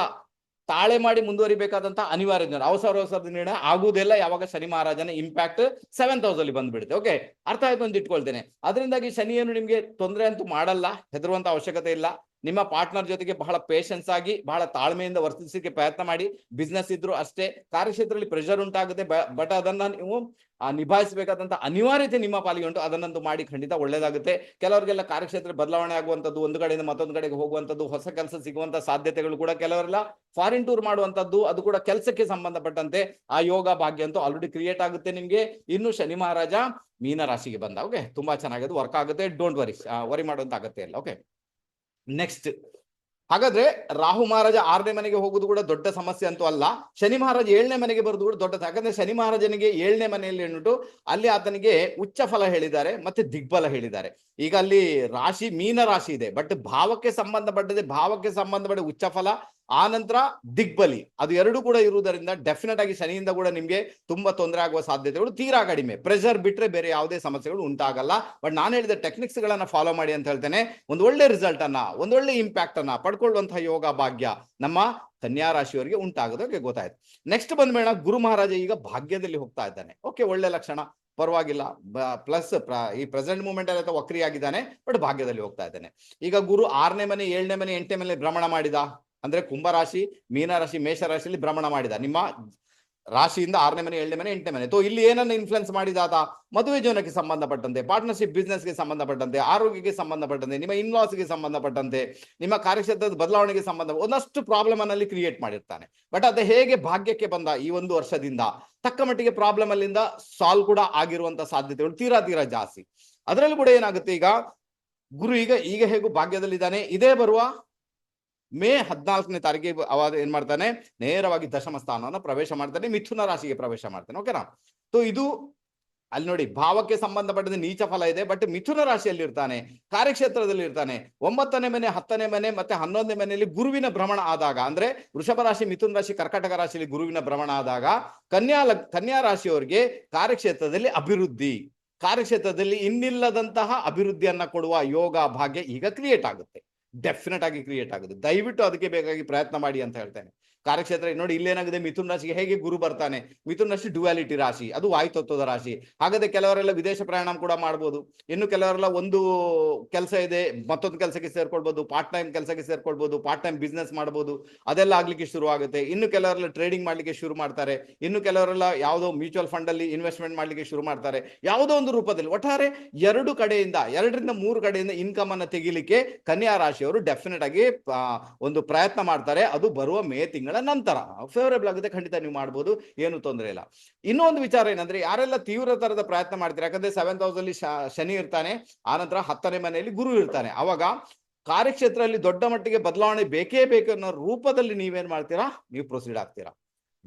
ತಾಳೆ ಮಾಡಿ ಮುಂದುವರಿಬೇಕಾದಂತ ಅನಿವಾರ್ಯ ನಿರ್ಣಯ ಅವಸರ ಅವಸರದ ನಿರ್ಣಯ ಆಗುವುದಿಲ್ಲ. ಯಾವಾಗ ಶನಿ ಮಹಾರಾಜನ ಇಂಪ್ಯಾಕ್ಟ್ ಸೆವೆಂತ್ ಹೌಸ್ ಅಲ್ಲಿ ಬಂದ್ಬಿಡುತ್ತೆ. ಓಕೆ ಅರ್ಥ ಆಯ್ತು ಅಂತ ಇಟ್ಕೊಳ್ತೇನೆ. ಅದರಿಂದಾಗಿ ಶನಿಯನ್ನು ನಿಮ್ಗೆ ತೊಂದರೆ ಅಂತೂ ಮಾಡಲ್ಲ. ಹೆದರುವಂತ ಅವಶ್ಯಕತೆ ಇಲ್ಲ. ನಿಮ್ಮ ಪಾರ್ಟ್ನರ್ ಜೊತೆಗೆ ಬಹಳ ಪೇಷನ್ಸ್ ಆಗಿ, ಬಹಳ ತಾಳ್ಮೆಯಿಂದ ವರ್ತಿಸಲಿಕ್ಕೆ ಪ್ರಯತ್ನ ಮಾಡಿ ಬಿಸ್ನೆಸ್ ಇದ್ರು ಅಷ್ಟೇ, ಕಾರ್ಯಕ್ಷೇತ್ರದಲ್ಲಿ ಪ್ರೆಷರ್ ಉಂಟಾಗುತ್ತೆ ಬಟ್ ಅದನ್ನ ನೀವು ನಿಭಾಯಿಸಬೇಕಾದಂತ ಅನಿವಾರ್ಯತೆ ನಿಮ್ಮ ಪಾಲಿಗೆ ಉಂಟು, ಅದನ್ನಂತೂ ಮಾಡಿ ಖಂಡಿತ ಒಳ್ಳೇದಾಗುತ್ತೆ. ಕೆಲವರಿಗೆಲ್ಲ ಕಾರ್ಯಕ್ಷೇತ್ರ ಬದಲಾವಣೆ ಆಗುವಂತದ್ದು ಒಂದು ಕಡೆಯಿಂದ ಮತ್ತೊಂದು ಕಡೆಗೆ ಹೋಗುವಂತದ್ದು ಹೊಸ ಕೆಲಸ ಸಿಗುವಂತ ಸಾಧ್ಯತೆಗಳು ಕೂಡ ಕೆಲವರೆಲ್ಲ ಫಾರಿನ್ ಟೂರ್ ಮಾಡುವಂತದ್ದು ಅದು ಕೂಡ ಕೆಲಸಕ್ಕೆ ಸಂಬಂಧಪಟ್ಟಂತೆ, ಆ ಯೋಗ ಭಾಗ್ಯ ಅಂತೂ ಆಲ್ರೆಡಿ ಕ್ರಿಯೇಟ್ ಆಗುತ್ತೆ ನಿಮ್ಗೆ. ಇನ್ನು ಶನಿ ಮಹಾರಾಜ ಮೀನ ರಾಶಿಗೆ ಬಂದ ಓಕೆ ತುಂಬಾ ಚೆನ್ನಾಗಿದೆ ವರ್ಕ್ ಆಗುತ್ತೆ ಡೋಂಟ್ ವರಿ ವರಿ ಮಾಡುವಂತ ಅಗತ್ಯ ಇಲ್ಲ ಓಕೆ ನೆಕ್ಸ್ಟ್ ಹಾಗಾದ್ರೆ ರಾಹು ಮಹಾರಾಜ ಆರನೇ ಮನೆಗೆ ಹೋಗುದು ಕೂಡ ದೊಡ್ಡ ಸಮಸ್ಯೆ ಅಂತೂ ಅಲ್ಲ. ಶನಿ ಮಹಾರಾಜ ಏಳನೇ ಮನೆಗೆ ಬರುದು ಕೂಡ ದೊಡ್ಡ ಯಾಕಂದ್ರೆ ಶನಿ ಮಹಾರಾಜನಿಗೆ ಏಳನೇ ಮನೆಯಲ್ಲಿ ಏನುಂಟು ಅಲ್ಲಿ ಆತನಿಗೆ ಉಚ್ಚ ಫಲ ಹೇಳಿದ್ದಾರೆ ಮತ್ತೆ ದಿಗ್ಬಲ ಹೇಳಿದ್ದಾರೆ. ಈಗ ಅಲ್ಲಿ ರಾಶಿ ಮೀನ ರಾಶಿ ಇದೆ. ಬಟ್ ಭಾವಕ್ಕೆ ಸಂಬಂಧಪಟ್ಟದೆ ಭಾವಕ್ಕೆ ಸಂಬಂಧಪಟ್ಟ ಉಚ್ಚ ಫಲ ಆ ನಂತರ ದಿಗ್ಬಲಿ. ಅದು ಎರಡು ಕೂಡ ಇರುವುದರಿಂದ ಡೆಫಿನೆಟ್ ಆಗಿ ಶನಿಯಿಂದ ಕೂಡ ನಿಮಗೆ ತುಂಬಾ ತೊಂದರೆ ಆಗುವ ಸಾಧ್ಯತೆಗಳು ತೀರಾ ಕಡಿಮೆ. ಪ್ರೆಷರ್ ಬಿಟ್ಟರೆ ಬೇರೆ ಯಾವುದೇ ಸಮಸ್ಯೆಗಳು ಉಂಟಾಗಲ್ಲ. ಬಟ್ ನಾನು ಹೇಳಿದ ಟೆಕ್ನಿಕ್ಸ್ ಗಳನ್ನ ಫಾಲೋ ಮಾಡಿ ಅಂತ ಹೇಳ್ತೇನೆ. ಒಂದು ಒಳ್ಳೆ ರಿಸಲ್ಟ್ ಅನ್ನ ಒಳ್ಳೆ ಇಂಪ್ಯಾಕ್ಟ್ ಅನ್ನ ಪಡ್ಕೊಳ್ಳುವಂತಹ ಯೋಗ ಭಾಗ್ಯ ನಮ್ಮ ಕನ್ಯಾ ರಾಶಿಯವರಿಗೆ ಉಂಟಾಗೋದಕ್ಕೆ ಗೊತ್ತಾಯ್ತು. ನೆಕ್ಸ್ಟ್ ಬಂದ್ಮೇಣ ಗುರು ಮಹಾರಾಜ ಈಗ ಭಾಗ್ಯದಲ್ಲಿ ಹೋಗ್ತಾ ಇದ್ದಾನೆ. ಓಕೆ, ಒಳ್ಳೆ ಲಕ್ಷಣ. ಪರವಾಗಿಲ್ಲ. ಪ್ಲಸ್ ಈ ಪ್ರೆಸೆಂಟ್ ಮೂಮೆಂಟ್ ಅಲ್ಲಿ ವಕ್ರಿ ಆಗಿದ್ದಾನೆ ಬಟ್ ಭಾಗ್ಯದಲ್ಲಿ ಹೋಗ್ತಾ ಇದ್ದಾನೆ. ಈಗ ಗುರು ಆರನೇ ಮನೆ, ಏಳನೇ ಮನೆ, ಎಂಟನೇ ಮನೆ ಭ್ರಮಣ ಮಾಡಿದ. ಅಂದ್ರೆ ಕುಂಭರಾಶಿ ಮೀನರಾಶಿ ಮೇಷರಾಶಿಯಲ್ಲಿ ಭ್ರಮಣ ಮಾಡಿದ. ನಿಮ್ಮ ರಾಶಿಯಿಂದ ಆರನೇ ಮನೆ, ಏಳನೇ ಮನೆ, ಎಂಟನೇ ಮನೆ. ತೋ, ಇಲ್ಲಿ ಏನನ್ನ ಇನ್ಫ್ಲುಯೆನ್ಸ್ ಮಾಡಿದಾತ ಮದುವೆ ಜೀವನಕ್ಕೆ ಸಂಬಂಧಪಟ್ಟಂತೆ ಪಾರ್ಟ್ನರ್ಶಿಪ್ ಬಿಸ್ನೆಸ್ಗೆ ಸಂಬಂಧಪಟ್ಟಂತೆ, ಆರೋಗ್ಯಕ್ಕೆ ಸಂಬಂಧಪಟ್ಟಂತೆ, ನಿಮ್ಮ ಇನ್ಲಾಸ್ಗೆ ಸಂಬಂಧಪಟ್ಟಂತೆ, ನಿಮ್ಮ ಕಾರ್ಯಕ್ಷೇತ್ರದ ಬದಲಾವಣೆಗೆ ಸಂಬಂಧ ಒಂದಷ್ಟು ಪ್ರಾಬ್ಲಮ್ ಅನ್ನಲ್ಲಿ ಕ್ರಿಯೇಟ್ ಮಾಡಿರ್ತಾನೆ. ಬಟ್ ಅದು ಹೇಗೆ ಭಾಗ್ಯಕ್ಕೆ ಬಂದ ಈ ಒಂದು ವರ್ಷದಿಂದ? ತಕ್ಕ ಮಟ್ಟಿಗೆ ಪ್ರಾಬ್ಲಮ್ ಅಲ್ಲಿಂದ ಸಾಲ್ವ್ ಕೂಡ ಆಗಿರುವಂತ ಸಾಧ್ಯತೆಗಳು ತೀರಾ ತೀರಾ ಜಾಸ್ತಿ. ಅದರಲ್ಲೂ ಕೂಡ ಏನಾಗುತ್ತೆ ಈಗ? ಗುರು ಈಗ ಈಗ ಹೇಗೂ ಭಾಗ್ಯದಲ್ಲಿದ್ದಾನೆ. ಇದೇ ಬರುವ ಮೇ ಹದಿನಾಲ್ಕನೇ ತಾರೀಕಿಗೆ ಅವಾಗ ಏನ್ ಮಾಡ್ತಾನೆ? ನೇರವಾಗಿ ದಶಮ ಸ್ಥಾನವನ್ನು ಪ್ರವೇಶ ಮಾಡ್ತಾನೆ, ಮಿಥುನ ರಾಶಿಗೆ ಪ್ರವೇಶ ಮಾಡ್ತಾನೆ ಓಕೆನಾ ಸೊ ಇದು ಅಲ್ಲಿ ನೋಡಿ, ಭಾವಕ್ಕೆ ಸಂಬಂಧಪಟ್ಟ ನೀಚ ಫಲ ಇದೆ ಬಟ್ ಮಿಥುನ ರಾಶಿಯಲ್ಲಿ ಇರ್ತಾನೆ, ಕಾರ್ಯಕ್ಷೇತ್ರದಲ್ಲಿ ಇರ್ತಾನೆ, ಒಂಬತ್ತನೇ ಮನೆ, ಹತ್ತನೇ ಮನೆ ಮತ್ತೆ ಹನ್ನೊಂದನೇ ಮನೆಯಲ್ಲಿ ಗುರುವಿನ ಭ್ರಮಣ ಆದಾಗ, ಅಂದ್ರೆ ವೃಷಭ ರಾಶಿ, ಮಿಥುನ ರಾಶಿ, ಕರ್ಕಟಕ ರಾಶಿಯಲ್ಲಿ ಗುರುವಿನ ಭ್ರಮಣ ಆದಾಗ, ಕನ್ಯಾ ಕನ್ಯಾ ರಾಶಿಯವರಿಗೆ ಕಾರ್ಯಕ್ಷೇತ್ರದಲ್ಲಿ ಅಭಿವೃದ್ಧಿ, ಕಾರ್ಯಕ್ಷೇತ್ರದಲ್ಲಿ ಇನ್ನಿಲ್ಲದಂತಹ ಅಭಿವೃದ್ಧಿಯನ್ನ ಕೊಡುವ ಯೋಗ ಭಾಗ್ಯ ಈಗ ಕ್ರಿಯೇಟ್ ಆಗುತ್ತೆ. ಡೆಫಿನೆಟ್ ಆಗಿ ಕ್ರಿಯೇಟ್ ಆಗುತ್ತೆ. ದಯವಿಟ್ಟು ಅದಕ್ಕೆ ಬೇಕಾಗಿ ಪ್ರಯತ್ನ ಮಾಡಿ ಅಂತ ಹೇಳ್ತೇನೆ. ಕಾರ್ಯಕ್ಷೇತ್ರ ನೋಡಿ ಇಲ್ಲೇನಾಗಿದೆ, ಮಿಥುನ್ ರಾಶಿಗೆ ಹೇಗೆ ಗುರು ಬರ್ತಾನೆ? ಮಿಥುನ್ ರಾಶಿ ಡ್ಯುಯಾಲಿಟಿ ರಾಶಿ, ಅದು ವಾಯುತತ್ವದ ರಾಶಿ. ಹಾಗಾದ್ರೆ ಕೆಲವರೆಲ್ಲ ವಿದೇಶ ಪ್ರಯಾಣ ಕೂಡ ಮಾಡ್ಬೋದು. ಇನ್ನು ಕೆಲವರೆಲ್ಲ ಒಂದು ಕೆಲಸ ಇದೆ, ಮತ್ತೊಂದು ಕೆಲಸಕ್ಕೆ ಸೇರ್ಕೊಳ್ಬೋದು ಪಾರ್ಟ್ ಟೈಮ್ ಕೆಲಸಕ್ಕೆ ಸೇರ್ಕೊಳ್ಬೋದು ಪಾರ್ಟ್ ಟೈಮ್ ಬಿಸ್ನೆಸ್ ಮಾಡ್ಬೋದು, ಅದೆಲ್ಲ ಆಗ್ಲಿಕ್ಕೆ ಶುರು ಆಗುತ್ತೆ ಇನ್ನು ಕೆಲವರೆಲ್ಲ ಟ್ರೇಡಿಂಗ್ ಮಾಡ್ಲಿಕ್ಕೆ ಶುರು ಮಾಡ್ತಾರೆ. ಇನ್ನು ಕೆಲವರೆಲ್ಲ ಯಾವುದೋ ಮ್ಯೂಚುವಲ್ ಫಂಡ್ ಅಲ್ಲಿ ಇನ್ವೆಸ್ಟ್ಮೆಂಟ್ ಮಾಡ್ಲಿಕ್ಕೆ ಶುರು ಮಾಡ್ತಾರೆ. ಯಾವುದೋ ಒಂದು ರೂಪದಲ್ಲಿ ಒಟ್ಟಾರೆ ಎರಡು ಕಡೆಯಿಂದ, ಎರಡರಿಂದ ಮೂರು ಕಡೆಯಿಂದ ಇನ್ಕಮ್ ಅನ್ನ ತೆಗಿಲಿಕ್ಕೆ ಕನ್ಯಾ ರಾಶಿಯವರು ಡೆಫಿನೆಟ್ ಆಗಿ ಒಂದು ಪ್ರಯತ್ನ ಮಾಡ್ತಾರೆ. ಅದು ಬರುವ ಮೇ ತಿಂಗಳ ನಂತರ ಫೇವರೇಬಲ್ ಆಗುತ್ತೆ, ಖಂಡಿತ ನೀವು ಮಾಡ್ಬೋದು, ಏನು ತೊಂದರೆ ಇಲ್ಲ. ಇನ್ನೊಂದು ವಿಚಾರ ಏನಂದ್ರೆ, ಯಾರೆಲ್ಲ ತೀವ್ರ ತರದ ಪ್ರಯತ್ನ ಮಾಡ್ತೀರಾ? ಯಾಕಂದ್ರೆ ಸೆವೆನ್ ಅಲ್ಲಿ ಶನಿ ಇರ್ತಾನೆ ಆನಂತರ ಹತ್ತನೇ ಮನೆಯಲ್ಲಿ ಗುರು ಇರ್ತಾನೆ. ಅವಾಗ ಕಾರ್ಯಕ್ಷೇತ್ರದಲ್ಲಿ ದೊಡ್ಡ ಮಟ್ಟಿಗೆ ಬದಲಾವಣೆ ಬೇಕೇ ಬೇಕು ಅನ್ನೋ ರೂಪದಲ್ಲಿ ನೀವೇನ್ ಮಾಡ್ತೀರಾ? ನೀವು ಪ್ರೊಸೀಡ್ ಆಗ್ತೀರಾ.